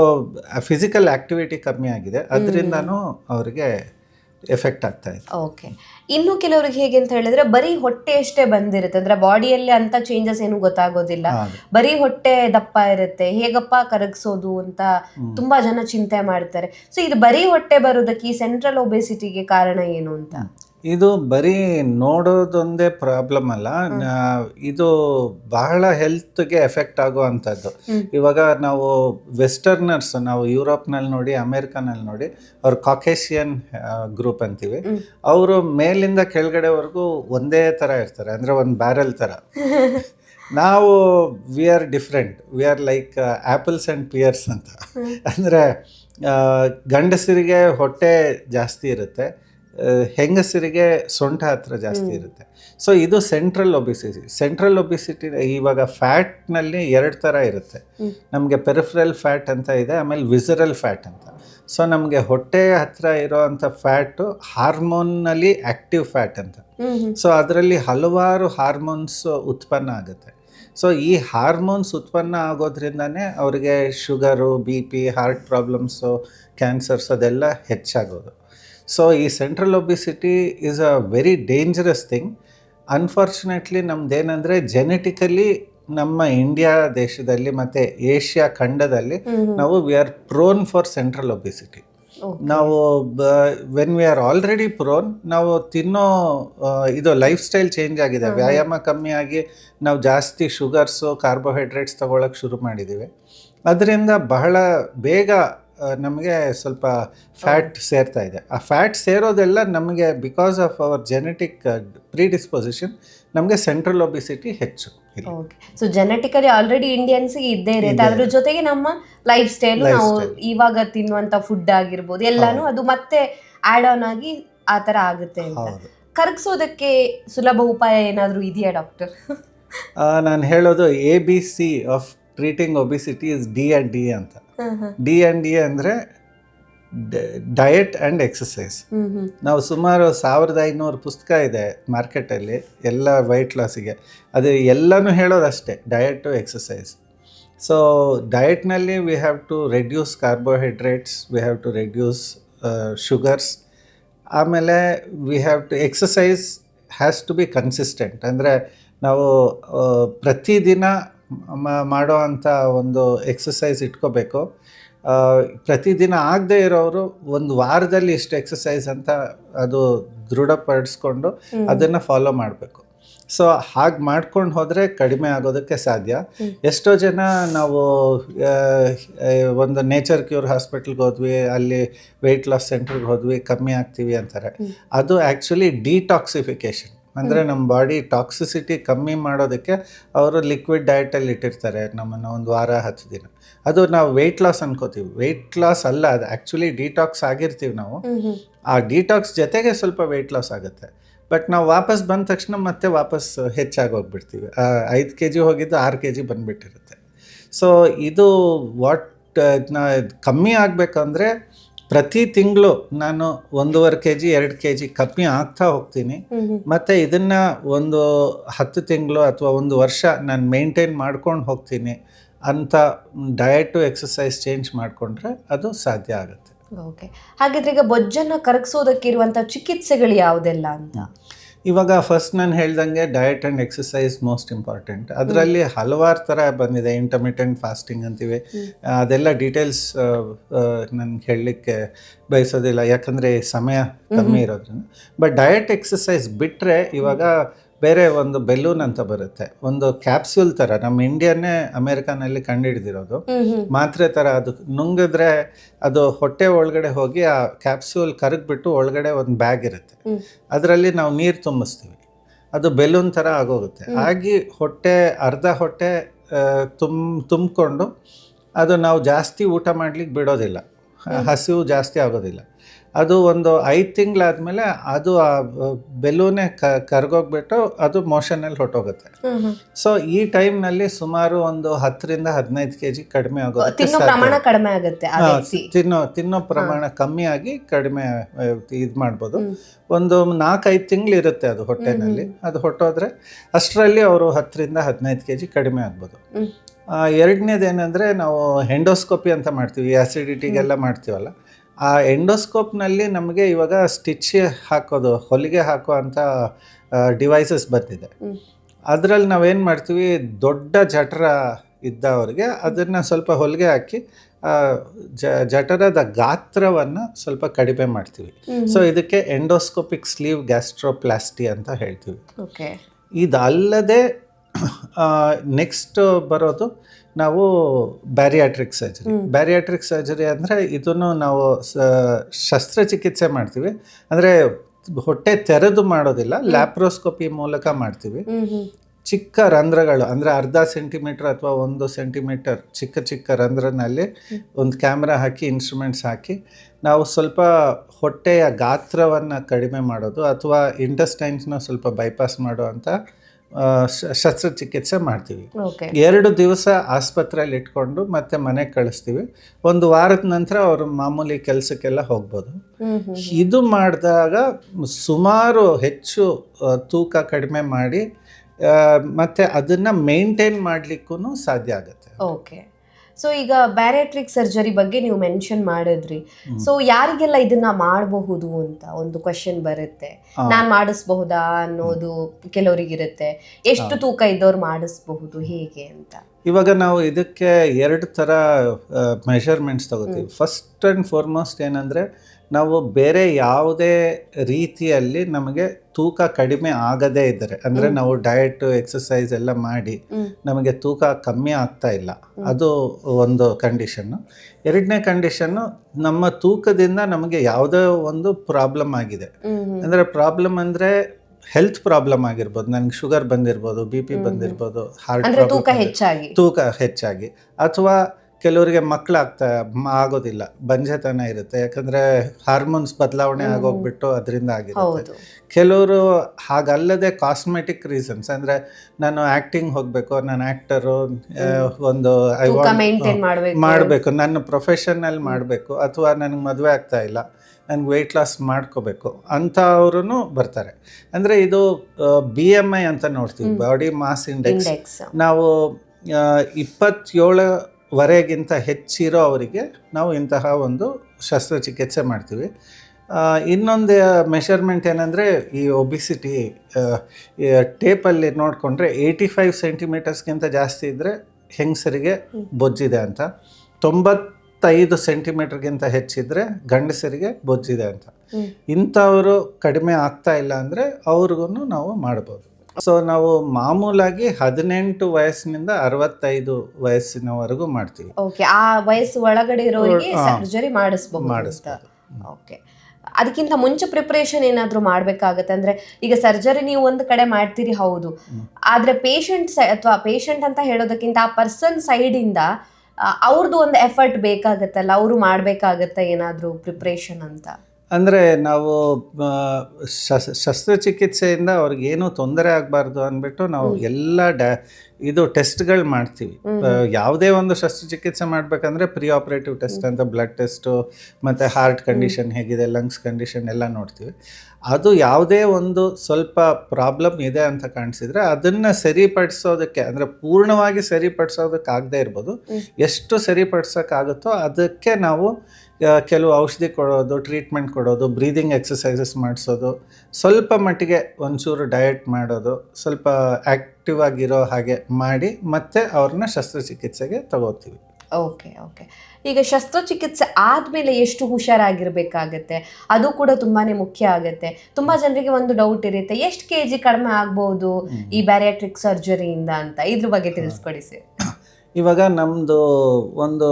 Speaker 1: ಫಿಸಿಕಲ್ ಆಕ್ಟಿವಿಟಿ ಕಮ್ಮಿ ಆಗಿದೆ. ಅದರಿಂದನೂ ಅವ್ರಿಗೆ ಎಫೆಕ್ಟ್ ಆಗ್ತಾ ಇದೆ.
Speaker 2: ಓಕೆ ಇನ್ನು ಕೆಲವರಿಗೆ ಹೇಗೆ ಅಂತ ಹೇಳಿದ್ರೆ ಬರೀ ಹೊಟ್ಟೆ ಅಷ್ಟೇ ಬಂದಿರುತ್ತೆ. ಅಂದ್ರೆ ಬಾಡಿಯಲ್ಲಿ ಅಂತ ಚೇಂಜಸ್ ಏನು ಗೊತ್ತಾಗೋದಿಲ್ಲ. ಬರೀ ಹೊಟ್ಟೆ ದಪ್ಪ ಇರುತ್ತೆ. ಹೇಗಪ್ಪ ಕರಗಿಸೋದು ಅಂತ ತುಂಬಾ ಜನ ಚಿಂತೆ ಮಾಡ್ತಾರೆ. ಸೊ ಇದು ಬರೀ ಹೊಟ್ಟೆ ಬರೋದಕ್ಕೆ ಈ ಸೆಂಟ್ರಲ್ ಒಬೆಸಿಟಿಗೆ ಕಾರಣ ಏನು ಅಂತ?
Speaker 1: ಇದು ಬರೀ ನೋಡೋದೊಂದೇ ಪ್ರಾಬ್ಲಮ್ ಅಲ್ಲ. ಇದು ಬಹಳ ಹೆಲ್ತ್ಗೆ ಎಫೆಕ್ಟ್ ಆಗುವಂಥದ್ದು. ಇವಾಗ ನಾವು ವೆಸ್ಟರ್ನರ್ಸ್ ನಾವು ಯುರೋಪ್ನಲ್ಲಿ ನೋಡಿ ಅಮೇರಿಕಾನಲ್ಲಿ ನೋಡಿ ಅವ್ರು ಕಾಕೇಶಿಯನ್ ಗ್ರೂಪ್ ಅಂತೀವಿ. ಅವರು ಮೇಲಿಂದ ಕೆಳಗಡೆವರೆಗೂ ಒಂದೇ ಥರ ಇರ್ತಾರೆ. ಅಂದರೆ ಒಂದು ಬ್ಯಾರಲ್ ಥರ. ನಾವು we are different we are like apples and pears ಅಂತ. ಅಂದರೆ ಗಂಡಸರಿಗೆ ಹೊಟ್ಟೆ ಜಾಸ್ತಿ ಇರುತ್ತೆ. ಹೆಂಗಸರಿಗೆ ಸೊಂಟ ಹತ್ರ ಜಾಸ್ತಿ ಇರುತ್ತೆ. ಸೊ ಇದು ಸೆಂಟ್ರಲ್ ಒಬಿಸಿಟಿ ಸೆಂಟ್ರಲ್ ಒಬಿಸಿಟಿ ಇವಾಗ ಫ್ಯಾಟ್ನಲ್ಲಿ ಎರಡು ಥರ ಇರುತ್ತೆ. ನಮಗೆ ಪೆರಿಫರಲ್ ಫ್ಯಾಟ್ ಅಂತ ಇದೆ ಆಮೇಲೆ ವಿಸರಲ್ ಫ್ಯಾಟ್ ಅಂತ. ಸೊ ನಮಗೆ ಹೊಟ್ಟೆ ಹತ್ರ ಇರೋವಂಥ ಫ್ಯಾಟು ಹಾರ್ಮೋನಲ್ಲಿ ಆ್ಯಕ್ಟಿವ್ ಫ್ಯಾಟ್ ಅಂತ. ಸೊ ಅದರಲ್ಲಿ ಹಲವಾರು ಹಾರ್ಮೋನ್ಸ್ ಉತ್ಪನ್ನ ಆಗುತ್ತೆ. ಸೊ ಈ ಹಾರ್ಮೋನ್ಸ್ ಉತ್ಪನ್ನ ಆಗೋದ್ರಿಂದನೇ ಅವರಿಗೆ sugar B P heart problems cancers ಅದೆಲ್ಲ ಹೆಚ್ಚಾಗೋದು. ಸೊ ಈ central obesity is a very dangerous thing unfortunately ನಮ್ದೇನಂದ್ರೆ genetically ನಮ್ಮ ಇಂಡಿಯಾ ದೇಶದಲ್ಲಿ ಮತ್ತೆ ಏಷ್ಯಾ ಖಂಡದಲ್ಲಿ. ನಾವು we are prone for central obesity ನಾವು when we are already prone ನಾವು ತಿನ್ನೋ ಇದು ಲೈಫ್ ಸ್ಟೈಲ್ ಚೇಂಜ್ ಆಗಿದೆ ವ್ಯಾಯಾಮ ಕಮ್ಮಿ ಆಗಿ ನಾವು ಜಾಸ್ತಿ ಶುಗರ್ಸು ಕಾರ್ಬೋಹೈಡ್ರೇಟ್ಸ್ ತಗೊಳಕ್ಕೆ ಶುರು ಮಾಡಿದ್ದೀವಿ ಅದರಿಂದ ಬಹಳ ಬೇಗ ನಮಗೆ ಸ್ವಲ್ಪ ಫ್ಯಾಟ್ ಸೇರ್ತಾ ಇದೆ. ಆ ಫ್ಯಾಟ್ ಸೇರೋದೆಲ್ಲ ನಮಗೆ because of our genetic predisposition ನಮಗೆ ಸೆಂಟ್ರಲ್ ಒಬಿಸಿಟಿ ಹೆಚ್ಚು
Speaker 2: ಸೊ ಜೆನೆಟಿಕಲಿ ಆಲ್ರೆಡಿ ಇಂಡಿಯನ್ಸ್ ಇದ್ದೇ ಇರುತ್ತೆ. ಅದ್ರ ಜೊತೆಗೆ ನಮ್ಮ ಲೈಫ್ ಸ್ಟೈಲ್ ನಾವು. ಇವಾಗ ತಿನ್ನುವಂತ ಫುಡ್ ಆಗಿರ್ಬೋದು ಎಲ್ಲಾನು ಅದು ಮತ್ತೆ ಆಡ್ ಆನ್ ಆಗಿ ಆ ತರ ಆಗುತ್ತೆ ಅಂತ. ಕರಗಿಸೋದಕ್ಕೆ ಸುಲಭ ಉಪಾಯ ಏನಾದ್ರೂ ಇದೆಯಾ ಡಾಕ್ಟರ್
Speaker 1: ನಾನು ಹೇಳೋದು A B C of treating obesity is D and D ಅಂತ. ಡಿ ಆ್ಯಂಡ್ ಡಿ ಅಂದರೆ ಡಯಟ್ ಆ್ಯಂಡ್ ಎಕ್ಸಸೈಸ್. ನಾವು ಸುಮಾರು ಸಾವಿರದ ಐನೂರು ಪುಸ್ತಕ ಇದೆ ಮಾರ್ಕೆಟಲ್ಲಿ ಎಲ್ಲ ವೈಟ್ ಲಾಸಿಗೆ ಅದು ಎಲ್ಲನೂ ಹೇಳೋದಷ್ಟೇ diet exercise. So ಡಯಟ್ನಲ್ಲಿ we have to reduce carbohydrates we have to reduce sugars ಆಮೇಲೆ we have to exercise has to be consistent ಅಂದರೆ ನಾವು ಪ್ರತಿದಿನ ಮ- ಮಾಡೋ ಅಂಥ ಒಂದು ಎಕ್ಸಸೈಸ್ ಇಟ್ಕೋಬೇಕು. ಪ್ರತಿದಿನ ಆಗದೆ ಇರೋರು ಒಂದು ವಾರದಲ್ಲಿ ಇಷ್ಟು ಎಕ್ಸಸೈಸ್ ಅಂತ ಅದು ದೃಢಪಡಿಸ್ಕೊಂಡು. ಅದನ್ನು ಫಾಲೋ ಮಾಡಬೇಕು. ಸೊ ಹಾಗೆ ಮಾಡ್ಕೊಂಡು ಹೋದರೆ ಕಡಿಮೆ ಆಗೋದಕ್ಕೆ ಸಾಧ್ಯ. ಎಷ್ಟೋ ಜನ ನಾವು ಒಂದು ನೇಚರ್ ಕ್ಯೂರ್ ಹಾಸ್ಪಿಟ್ಲ್ಗೆ ಹೋದ್ವಿ ಅಲ್ಲಿ ವೆಯ್ಟ್ ಲಾಸ್ ಸೆಂಟ್ರಿಗೆ ಹೋದ್ವಿ ಕಮ್ಮಿ ಆಗ್ತೀವಿ ಅಂತಾರೆ. ಅದು ಆ್ಯಕ್ಚುಲಿ ಡಿಟಾಕ್ಸಿಫಿಕೇಶನ್ ಅಂದರೆ ನಮ್ಮ ಬಾಡಿ ಟಾಕ್ಸಿಸಿಟಿ ಕಮ್ಮಿ ಮಾಡೋದಕ್ಕೆ ಅವರು ಲಿಕ್ವಿಡ್ ಡಯಟಲ್ಲಿ ಇಟ್ಟಿರ್ತಾರೆ ನಮ್ಮನ್ನು ಒಂದು ವಾರ ಹತ್ತು ದಿನ. ಅದು ನಾವು ವೆಯ್ಟ್ ಲಾಸ್ ಅನ್ಕೋತೀವಿ. ವೆಯ್ಟ್ ಲಾಸ್ ಅಲ್ಲ ಅದು ಆ್ಯಕ್ಚುಲಿ ಡಿಟಾಕ್ಸ್ ಆಗಿರ್ತೀವಿ ನಾವು. ಆ ಡಿಟಾಕ್ಸ್ ಜೊತೆಗೆ ಸ್ವಲ್ಪ ವೆಯ್ಟ್ ಲಾಸ್ ಆಗುತ್ತೆ. ಬಟ್ ನಾವು ವಾಪಸ್ ಬಂದ ತಕ್ಷಣ ಮತ್ತೆ ವಾಪಸ್ ಹೆಚ್ಚಾಗಿ ಹೋಗ್ಬಿಡ್ತೀವಿ. ಐದು ಕೆ ಜಿ ಹೋಗಿದ್ದು ಆರು ಕೆ ಜಿ ಬಂದುಬಿಟ್ಟಿರುತ್ತೆ. ಸೊ ಇದು ವಾಟ್ ಕಮ್ಮಿ ಆಗಬೇಕಂದ್ರೆ ಪ್ರತಿ ತಿಂಗಳು ನಾನು ಒಂದೂವರೆ ಕೆ ಜಿ ಎರಡು ಕೆ ಜಿ ಕಮ್ಮಿ ಆಗ್ತಾ ಹೋಗ್ತೀನಿ. ಮತ್ತೆ ಇದನ್ನ ಒಂದು ಹತ್ತು ತಿಂಗಳು ಅಥವಾ ಒಂದು ವರ್ಷ ನಾನು ಮೇಂಟೈನ್ ಮಾಡ್ಕೊಂಡು ಹೋಗ್ತೀನಿ ಅಂತ ಡಯಟು ಎಕ್ಸಸೈಸ್ ಚೇಂಜ್ ಮಾಡಿಕೊಂಡ್ರೆ ಅದು ಸಾಧ್ಯ ಆಗುತ್ತೆ.
Speaker 2: ಓಕೆ ಹಾಗಿದ್ರೆ ಈಗ ಬೊಜ್ಜನ್ನು ಕರಗಿಸೋದಕ್ಕೆ ಇರುವಂತ ಚಿಕಿತ್ಸೆಗಳು ಯಾವುದೆಲ್ಲ ಅಂತ?
Speaker 1: ಇವಾಗ ಫಸ್ಟ್ ನಾನು ಹೇಳ್ದಂಗೆ diet and exercise most important ಅದರಲ್ಲಿ ಹಲವಾರು ಥರ ಬಂದಿದೆ ಇಂಟರ್ಮಿಟೆಂಟ್ ಫಾಸ್ಟಿಂಗ್ ಅಂತೀವಿ. ಅದೆಲ್ಲ ಡೀಟೇಲ್ಸ್ ನನ್ಗೆ ಹೇಳಲಿಕ್ಕೆ ಬಯಸೋದಿಲ್ಲ. ಯಾಕಂದರೆ ಸಮಯ ಕಮ್ಮಿ ಇರೋದ್ರಿಂದ. ಬಟ್ ಡಯಟ್ ಎಕ್ಸಸೈಸ್ ಬಿಟ್ಟರೆ ಇವಾಗ ಬೇರೆ ಒಂದು ಬೆಲೂನ್ ಅಂತ ಬರುತ್ತೆ. ಒಂದು ಕ್ಯಾಪ್ಸ್ಯೂಲ್ ಥರ ನಮ್ಮ ಇಂಡಿಯನ್ನೇ ಅಮೇರಿಕಾನಲ್ಲಿ ಕಂಡುಹಿಡಿದಿರೋದು ಮಾತ್ರೆ ಥರ ಅದು ನುಂಗಿದ್ರೆ ಅದು ಹೊಟ್ಟೆ ಒಳಗಡೆ ಹೋಗಿ ಆ ಕ್ಯಾಪ್ಸ್ಯೂಲ್ ಕರಗ್ಬಿಟ್ಟು ಒಳಗಡೆ ಒಂದು ಬ್ಯಾಗ್ ಇರುತ್ತೆ. ಅದರಲ್ಲಿ ನಾವು ನೀರು ತುಂಬಿಸ್ತೀವಿ. ಅದು ಬೆಲೂನ್ ಥರ ಆಗೋಗುತ್ತೆ. ಆಗಿ ಹೊಟ್ಟೆ ಅರ್ಧ ಹೊಟ್ಟೆ ತುಂಬ ತುಮ್ ತುಂಬಿಕೊಂಡು ಅದು ನಾವು ಜಾಸ್ತಿ ಊಟ ಮಾಡ್ಲಿಕ್ಕೆ ಬಿಡೋದಿಲ್ಲ. ಹಸಿವು ಜಾಸ್ತಿ ಆಗೋದಿಲ್ಲ. ಅದು ಒಂದು ಐದು ತಿಂಗಳಾದಮೇಲೆ ಅದು ಆ ಬೆಲೂನೇ ಕ ಕರ್ಗೋಗ್ಬಿಟ್ಟು ಅದು ಮೋಷನಲ್ಲಿ ಹೊಟ್ಟೋಗುತ್ತೆ ಸೊ ಈ ಟೈಮ್ನಲ್ಲಿ ಸುಮಾರು ಒಂದು ಹತ್ತರಿಂದ ಹದಿನೈದು ಕೆ ಜಿ ಕಡಿಮೆ.
Speaker 2: ಪ್ರಮಾಣ ಕಡಿಮೆ ಆಗುತ್ತೆ
Speaker 1: ತಿನ್ನೋ ತಿನ್ನೋ ಪ್ರಮಾಣ ಕಮ್ಮಿ ಆಗಿ ಕಡಿಮೆ ಇದು ಮಾಡ್ಬೋದು. ಒಂದು ನಾಲ್ಕೈದು ತಿಂಗಳು ಇರುತ್ತೆ ಅದು ಹೊಟ್ಟೆನಲ್ಲಿ. ಅದು ಹೊಟ್ಟೋದ್ರೆ ಅಷ್ಟರಲ್ಲಿ ಅವರು ಹತ್ತರಿಂದ ಹದಿನೈದು ಕೆ ಜಿ ಕಡಿಮೆ ಆಗ್ಬೋದು.
Speaker 2: ಎರಡನೇದೇನೆಂದರೆ
Speaker 1: ಎರಡನೇದು ಏನಂದರೆ ನಾವು ಹೆಂಡೋಸ್ಕೋಪಿ ಅಂತ ಮಾಡ್ತೀವಿ ಆ್ಯಸಿಡಿಟಿಗೆಲ್ಲ ಮಾಡ್ತೀವಲ್ಲ. ಆ ಎಂಡೋಸ್ಕೋಪ್ನಲ್ಲಿ ನಮಗೆ ಇವಾಗ ಸ್ಟಿಚ್ ಹಾಕೋದು ಹೊಲಿಗೆ ಹಾಕೋ ಅಂಥ ಡಿವೈಸಸ್ ಬಂದಿದೆ. ಅದರಲ್ಲಿ ನಾವೇನು ಮಾಡ್ತೀವಿ ದೊಡ್ಡ ಜಠರ ಇದ್ದವರಿಗೆ ಅದನ್ನು ಸ್ವಲ್ಪ ಹೊಲಿಗೆ ಹಾಕಿ ಜ ಜಠರದ ಗಾತ್ರವನ್ನು ಸ್ವಲ್ಪ ಕಡಿಮೆ ಮಾಡ್ತೀವಿ. ಸೊ ಇದಕ್ಕೆ ಎಂಡೋಸ್ಕೋಪಿಕ್ ಸ್ಲೀವ್ ಗ್ಯಾಸ್ಟ್ರೋಪ್ಲಾಸ್ಟಿ ಅಂತ ಹೇಳ್ತೀವಿ.
Speaker 2: ಓಕೆ.
Speaker 1: ಇದಲ್ಲದೆ ನೆಕ್ಸ್ಟ್ ಬರೋದು ನಾವು ಬ್ಯಾರಿಯಾಟ್ರಿಕ್ ಸರ್ಜರಿ. ಬ್ಯಾರಿಯಾಟ್ರಿಕ್ ಸರ್ಜರಿ ಅಂದರೆ ಇದನ್ನು ನಾವು ಸ- ಶಸ್ತ್ರಚಿಕಿತ್ಸೆ ಮಾಡ್ತೀವಿ. ಅಂದರೆ ಹೊಟ್ಟೆ ತೆರೆದು ಮಾಡೋದಿಲ್ಲ ಲ್ಯಾಪ್ರೋಸ್ಕೋಪಿ ಮೂಲಕ ಮಾಡ್ತೀವಿ. ಚಿಕ್ಕ ರಂಧ್ರಗಳು ಅಂದರೆ ಅರ್ಧ ಸೆಂಟಿಮೀಟರ್ ಅಥವಾ ಒಂದು ಸೆಂಟಿಮೀಟರ್ ಚಿಕ್ಕ ಚಿಕ್ಕ ರಂಧ್ರನಲ್ಲಿ ಒಂದು ಕ್ಯಾಮ್ರಾ ಹಾಕಿ ಇನ್ಸ್ಟ್ರೂಮೆಂಟ್ಸ್ ಹಾಕಿ ನಾವು ಸ್ವಲ್ಪ ಹೊಟ್ಟೆಯ ಗಾತ್ರವನ್ನು ಕಡಿಮೆ ಮಾಡೋದು ಅಥವಾ ಇಂಟಸ್ಟೈನ್ಸ್ನ ಸ್ವಲ್ಪ ಬೈಪಾಸ್ ಮಾಡೋ ಅಂತ ಆ, ಶ- ಶಸ್ತ್ರಚಿಕಿತ್ಸೆ ಮಾಡ್ತೀವಿ. ಎರಡು ದಿವಸ ಆಸ್ಪತ್ರೆಯಲ್ಲಿ ಇಟ್ಕೊಂಡು ಮತ್ತೆ ಮನೆಗೆ ಕಳಿಸ್ತೀವಿ. ಒಂದು ವಾರದ ನಂತರ ಅವರು ಮಾಮೂಲಿ ಕೆಲಸಕ್ಕೆಲ್ಲ ಹೋಗ್ಬೋದು. ಇದು ಮಾಡಿದಾಗ ಸುಮಾರು ಹೆಚ್ಚು ತೂಕ ಕಡಿಮೆ ಮಾಡಿ ಮತ್ತೆ ಅದನ್ನ ಮೇಂಟೈನ್ ಮಾಡ್ಲಿಕ್ಕೂ ಸಾಧ್ಯ ಆಗುತ್ತೆ.
Speaker 2: ಓಕೆ. ಸೊ ಈಗ ಬ್ಯಾರೇಟ್ರಿಕ್ ಸರ್ಜರಿ ಬಗ್ಗೆ ನೀವು ಮೆನ್ಷನ್ ಮಾಡಿದ್ರಿ. ಸೊ ಯಾರಿಗೆಲ್ಲ ಇದನ್ನ ಮಾಡಬಹುದು ಅಂತ ಒಂದು ಕ್ವಶನ್ ಬರುತ್ತೆ.
Speaker 1: ನಾನು
Speaker 2: ನಾನ್ ಮಾಡಿಸ್ಬಹುದಾ ಅನ್ನೋದು ಕೆಲವರಿಗಿರುತ್ತೆ. ಎಷ್ಟು ತೂಕ ಇದ್ದವ್ರು ಮಾಡಿಸ್ಬಹುದು ಹೇಗೆ ಅಂತ?
Speaker 1: ಇವಾಗ ನಾವು ಇದಕ್ಕೆ ಎರಡು ಥರ ಮೆಷರ್ಮೆಂಟ್ಸ್ ತಗೋತೀವಿ. ಫಸ್ಟ್ ಆ್ಯಂಡ್ ಫಾರ್ಮೋಸ್ಟ್ ಏನಂದರೆ ನಾವು ಬೇರೆ ಯಾವುದೇ ರೀತಿಯಲ್ಲಿ ನಮಗೆ ತೂಕ ಕಡಿಮೆ ಆಗದೇ ಇದ್ದರೆ ಅಂದರೆ ನಾವು ಡಯಟ್ ಎಕ್ಸಸೈಸ್ ಎಲ್ಲ ಮಾಡಿ ನಮಗೆ ತೂಕ ಕಮ್ಮಿ ಆಗ್ತಾ ಇಲ್ಲ. ಅದು ಒಂದು ಕಂಡೀಷನ್ನು ಎರಡನೇ ಕಂಡೀಷನ್ನು ನಮ್ಮ ತೂಕದಿಂದ ನಮಗೆ ಯಾವುದೋ ಒಂದು ಪ್ರಾಬ್ಲಮ್ ಆಗಿದೆ. ಅಂದರೆ ಪ್ರಾಬ್ಲಮ್ ಅಂದರೆ ಹೆಲ್ತ್ ಪ್ರಾಬ್ಲಮ್ ಆಗಿರ್ಬೋದು. ನನಗೆ ಶುಗರ್ ಬಂದಿರ್ಬೋದು ಬಿ ಪಿ. ಬಂದಿರ್ಬೋದು ಹಾರ್ಟ್
Speaker 2: ಹೆಚ್ಚಾಗಿ.
Speaker 1: ತೂಕ ಹೆಚ್ಚಾಗಿ. ಅಥವಾ ಕೆಲವರಿಗೆ ಮಕ್ಕಳಾಗ್ತಾ ಆಗೋದಿಲ್ಲ. ಬಂಜೆತನ ಇರುತ್ತೆ. ಯಾಕಂದ್ರೆ ಹಾರ್ಮೋನ್ಸ್ ಬದಲಾವಣೆ. ಆಗೋಗ್ಬಿಟ್ಟು ಅದರಿಂದ ಆಗಿರುತ್ತೆ. ಕೆಲವರು ಹಾಗಲ್ಲದೆ ಕಾಸ್ಮೆಟಿಕ್ ರೀಸನ್ಸ್ ಅಂದ್ರೆ ನಾನು ಆಕ್ಟಿಂಗ್ ಹೋಗ್ಬೇಕು ನಾನು ಆಕ್ಟರು ಒಂದು ಐ
Speaker 2: ವಾಂಟ್
Speaker 1: ಮಾಡ್ಬೇಕು. ನನ್ನ ಪ್ರೊಫೆಷನಲ್ಲಿ ಮಾಡಬೇಕು. ಅಥವಾ ನನಗೆ ಮದುವೆ ಆಗ್ತಾ ಇಲ್ಲ. ನನಗೆ ವೆಯ್ಟ್ ಲಾಸ್ ಮಾಡ್ಕೋಬೇಕು. ಅಂಥವ್ರು ಬರ್ತಾರೆ. ಅಂದರೆ ಇದು ಬಿ ಎಂ ಐ ಅಂತ ನೋಡ್ತೀವಿ. ಬಾಡಿ ಮಾಸ್ ಇಂಡೆಕ್ಸ್
Speaker 2: ನಾವು
Speaker 1: ನಾವು ಇಪ್ಪತ್ತೇಳವರೆಗಿಂತ ಹೆಚ್ಚಿರೋ ಅವರಿಗೆ ನಾವು ಇಂತಹ ಒಂದು ಶಸ್ತ್ರಚಿಕಿತ್ಸೆ ಮಾಡ್ತೀವಿ. ಇನ್ನೊಂದು ಮೆಷರ್ಮೆಂಟ್ ಏನಂದರೆ ಈ ಒಬಿಸಿಟಿ ಟೇಪಲ್ಲಿ ನೋಡಿಕೊಂಡ್ರೆ ಏಯ್ಟಿ ಫೈವ್ ಸೆಂಟಿಮೀಟರ್ಸ್ಗಿಂತ ಜಾಸ್ತಿ ಇದ್ದರೆ ಹೆಂಗಸರಿಗೆ ಬೊಜ್ಜಿದೆ ಅಂತ. ತೊಂಬತ್ತೈದು ಸೆಂಟಿಮೀಟರ್ಗಿಂತ ಹೆಚ್ಚಿದ್ರೆ ಗಂಡಸರಿಗೆ ಬೊಜ್ಜಿದೆ ಅಂತ. ಇಂಥವರು ಕಡಿಮೆ ಆಗ್ತಾ ಇಲ್ಲ ಅಂದರೆ ಅವ್ರಿಗೂ ನಾವು ಮಾಡ್ಬೋದು. ಸೊ ನಾವು ಮಾಮೂಲಾಗಿ ಹದಿನೆಂಟು ವಯಸ್ಸಿನಿಂದ ಅರವತ್ತೈದು ವಯಸ್ಸಿನವರೆಗೂ ಮಾಡ್ತೀವಿ.
Speaker 2: ಓಕೆ ಆ ವಯಸ್ಸು ಒಳಗಡೆ ಇರೋರಿಗೆ ಸರ್ಜರಿ
Speaker 1: ಮಾಡಿಸ್ಬೋದು
Speaker 2: ಓಕೆ ಅದಕ್ಕಿಂತ ಮುಂಚೆ ಪ್ರಿಪರೇಷನ್ ಏನಾದರೂ ಮಾಡಬೇಕಾಗತ್ತೆ ಅಂದ್ರೆ ಈಗ ಸರ್ಜರಿ ನೀವು ಒಂದು ಕಡೆ ಮಾಡ್ತೀರಿ ಹೌದು.
Speaker 1: ಆದರೆ
Speaker 2: ಆದ್ರೆ ಪೇಷಂಟ್ ಅಥವಾ ಪೇಷಂಟ್ ಅಂತ ಹೇಳೋದಕ್ಕಿಂತ ಆ ಪರ್ಸನ್ ಸೈಡಿಂದ ಅವ್ರದ್ದು ಒಂದು ಎಫರ್ಟ್ ಬೇಕಾಗತ್ತಲ್ಲ ಅವರು ಮಾಡಬೇಕಾಗತ್ತೆ ಏನಾದರೂ ಪ್ರಿಪ್ರೇಷನ್ ಅಂತ.
Speaker 1: ಅಂದರೆ ನಾವು ಶಸ್ ಶಸ್ತ್ರಚಿಕಿತ್ಸೆಯಿಂದ ಅವ್ರಿಗೇನು ತೊಂದರೆ ಆಗಬಾರ್ದು ಅಂದ್ಬಿಟ್ಟು ನಾವು. ಎಲ್ಲ ಡ್ಯಾ ಇದು ಟೆಸ್ಟ್ಗಳು ಮಾಡ್ತೀವಿ. ಯಾವುದೇ ಒಂದು ಶಸ್ತ್ರಚಿಕಿತ್ಸೆ ಮಾಡಬೇಕಂದ್ರೆ ಪ್ರಿ ಆಪರೇಟಿವ್ ಟೆಸ್ಟ್ ಅಂತ ಬ್ಲಡ್ ಟೆಸ್ಟು ಮತ್ತು ಹಾರ್ಟ್ ಕಂಡೀಷನ್ ಹೇಗಿದೆ ಲಂಗ್ಸ್ ಕಂಡೀಷನ್ ಎಲ್ಲ ನೋಡ್ತೀವಿ. ಅದು ಯಾವುದೇ ಒಂದು ಸ್ವಲ್ಪ ಪ್ರಾಬ್ಲಮ್ ಇದೆ ಅಂತ ಕಾಣಿಸಿದ್ರೆ ಅದನ್ನು ಸರಿಪಡಿಸೋದಕ್ಕೆ ಅಂದರೆ ಪೂರ್ಣವಾಗಿ ಸರಿಪಡಿಸೋದಕ್ಕಾಗದೇ ಇರ್ಬೋದು. ಎಷ್ಟು ಸರಿಪಡಿಸೋಕ್ಕಾಗುತ್ತೋ ಅದಕ್ಕೆ ನಾವು ಕೆಲವು ಔಷಧಿ ಕೊಡೋದು ಟ್ರೀಟ್ಮೆಂಟ್ ಕೊಡೋದು ಬ್ರೀದಿಂಗ್ ಎಕ್ಸಸೈಸಸ್ ಮಾಡಿಸೋದು ಸ್ವಲ್ಪ ಮಟ್ಟಿಗೆ ಒಂಚೂರು ಡಯಟ್ ಮಾಡೋದು ಸ್ವಲ್ಪ ಆ್ಯಕ್ಟಿವ್ ಆಗಿರೋ ಹಾಗೆ ಮಾಡಿ ಮತ್ತೆ ಅವ್ರನ್ನ ಶಸ್ತ್ರಚಿಕಿತ್ಸೆಗೆ ತಗೋತೀವಿ.
Speaker 2: ಓಕೆ ಓಕೆ ಈಗ ಶಸ್ತ್ರಚಿಕಿತ್ಸೆ ಆದಮೇಲೆ ಎಷ್ಟು ಹುಷಾರಾಗಿರಬೇಕಾಗತ್ತೆ? ಅದು ಕೂಡ ತುಂಬಾ ಮುಖ್ಯ ಆಗುತ್ತೆ. ತುಂಬ ಜನರಿಗೆ ಒಂದು ಡೌಟ್ ಇರುತ್ತೆ ಎಷ್ಟು ಕೆ ಜಿ ಕಡಿಮೆ ಆಗ್ಬೋದು ಈ ಬ್ಯಾರಿಯಾಟ್ರಿಕ್ ಸರ್ಜರಿಯಿಂದ ಅಂತ? ಇದ್ರ ಬಗ್ಗೆ ತಿಳಿಸ್ಕೊಡಿ ಸರ್.
Speaker 1: ಇವಾಗ ನಮ್ಮದು ಒಂದು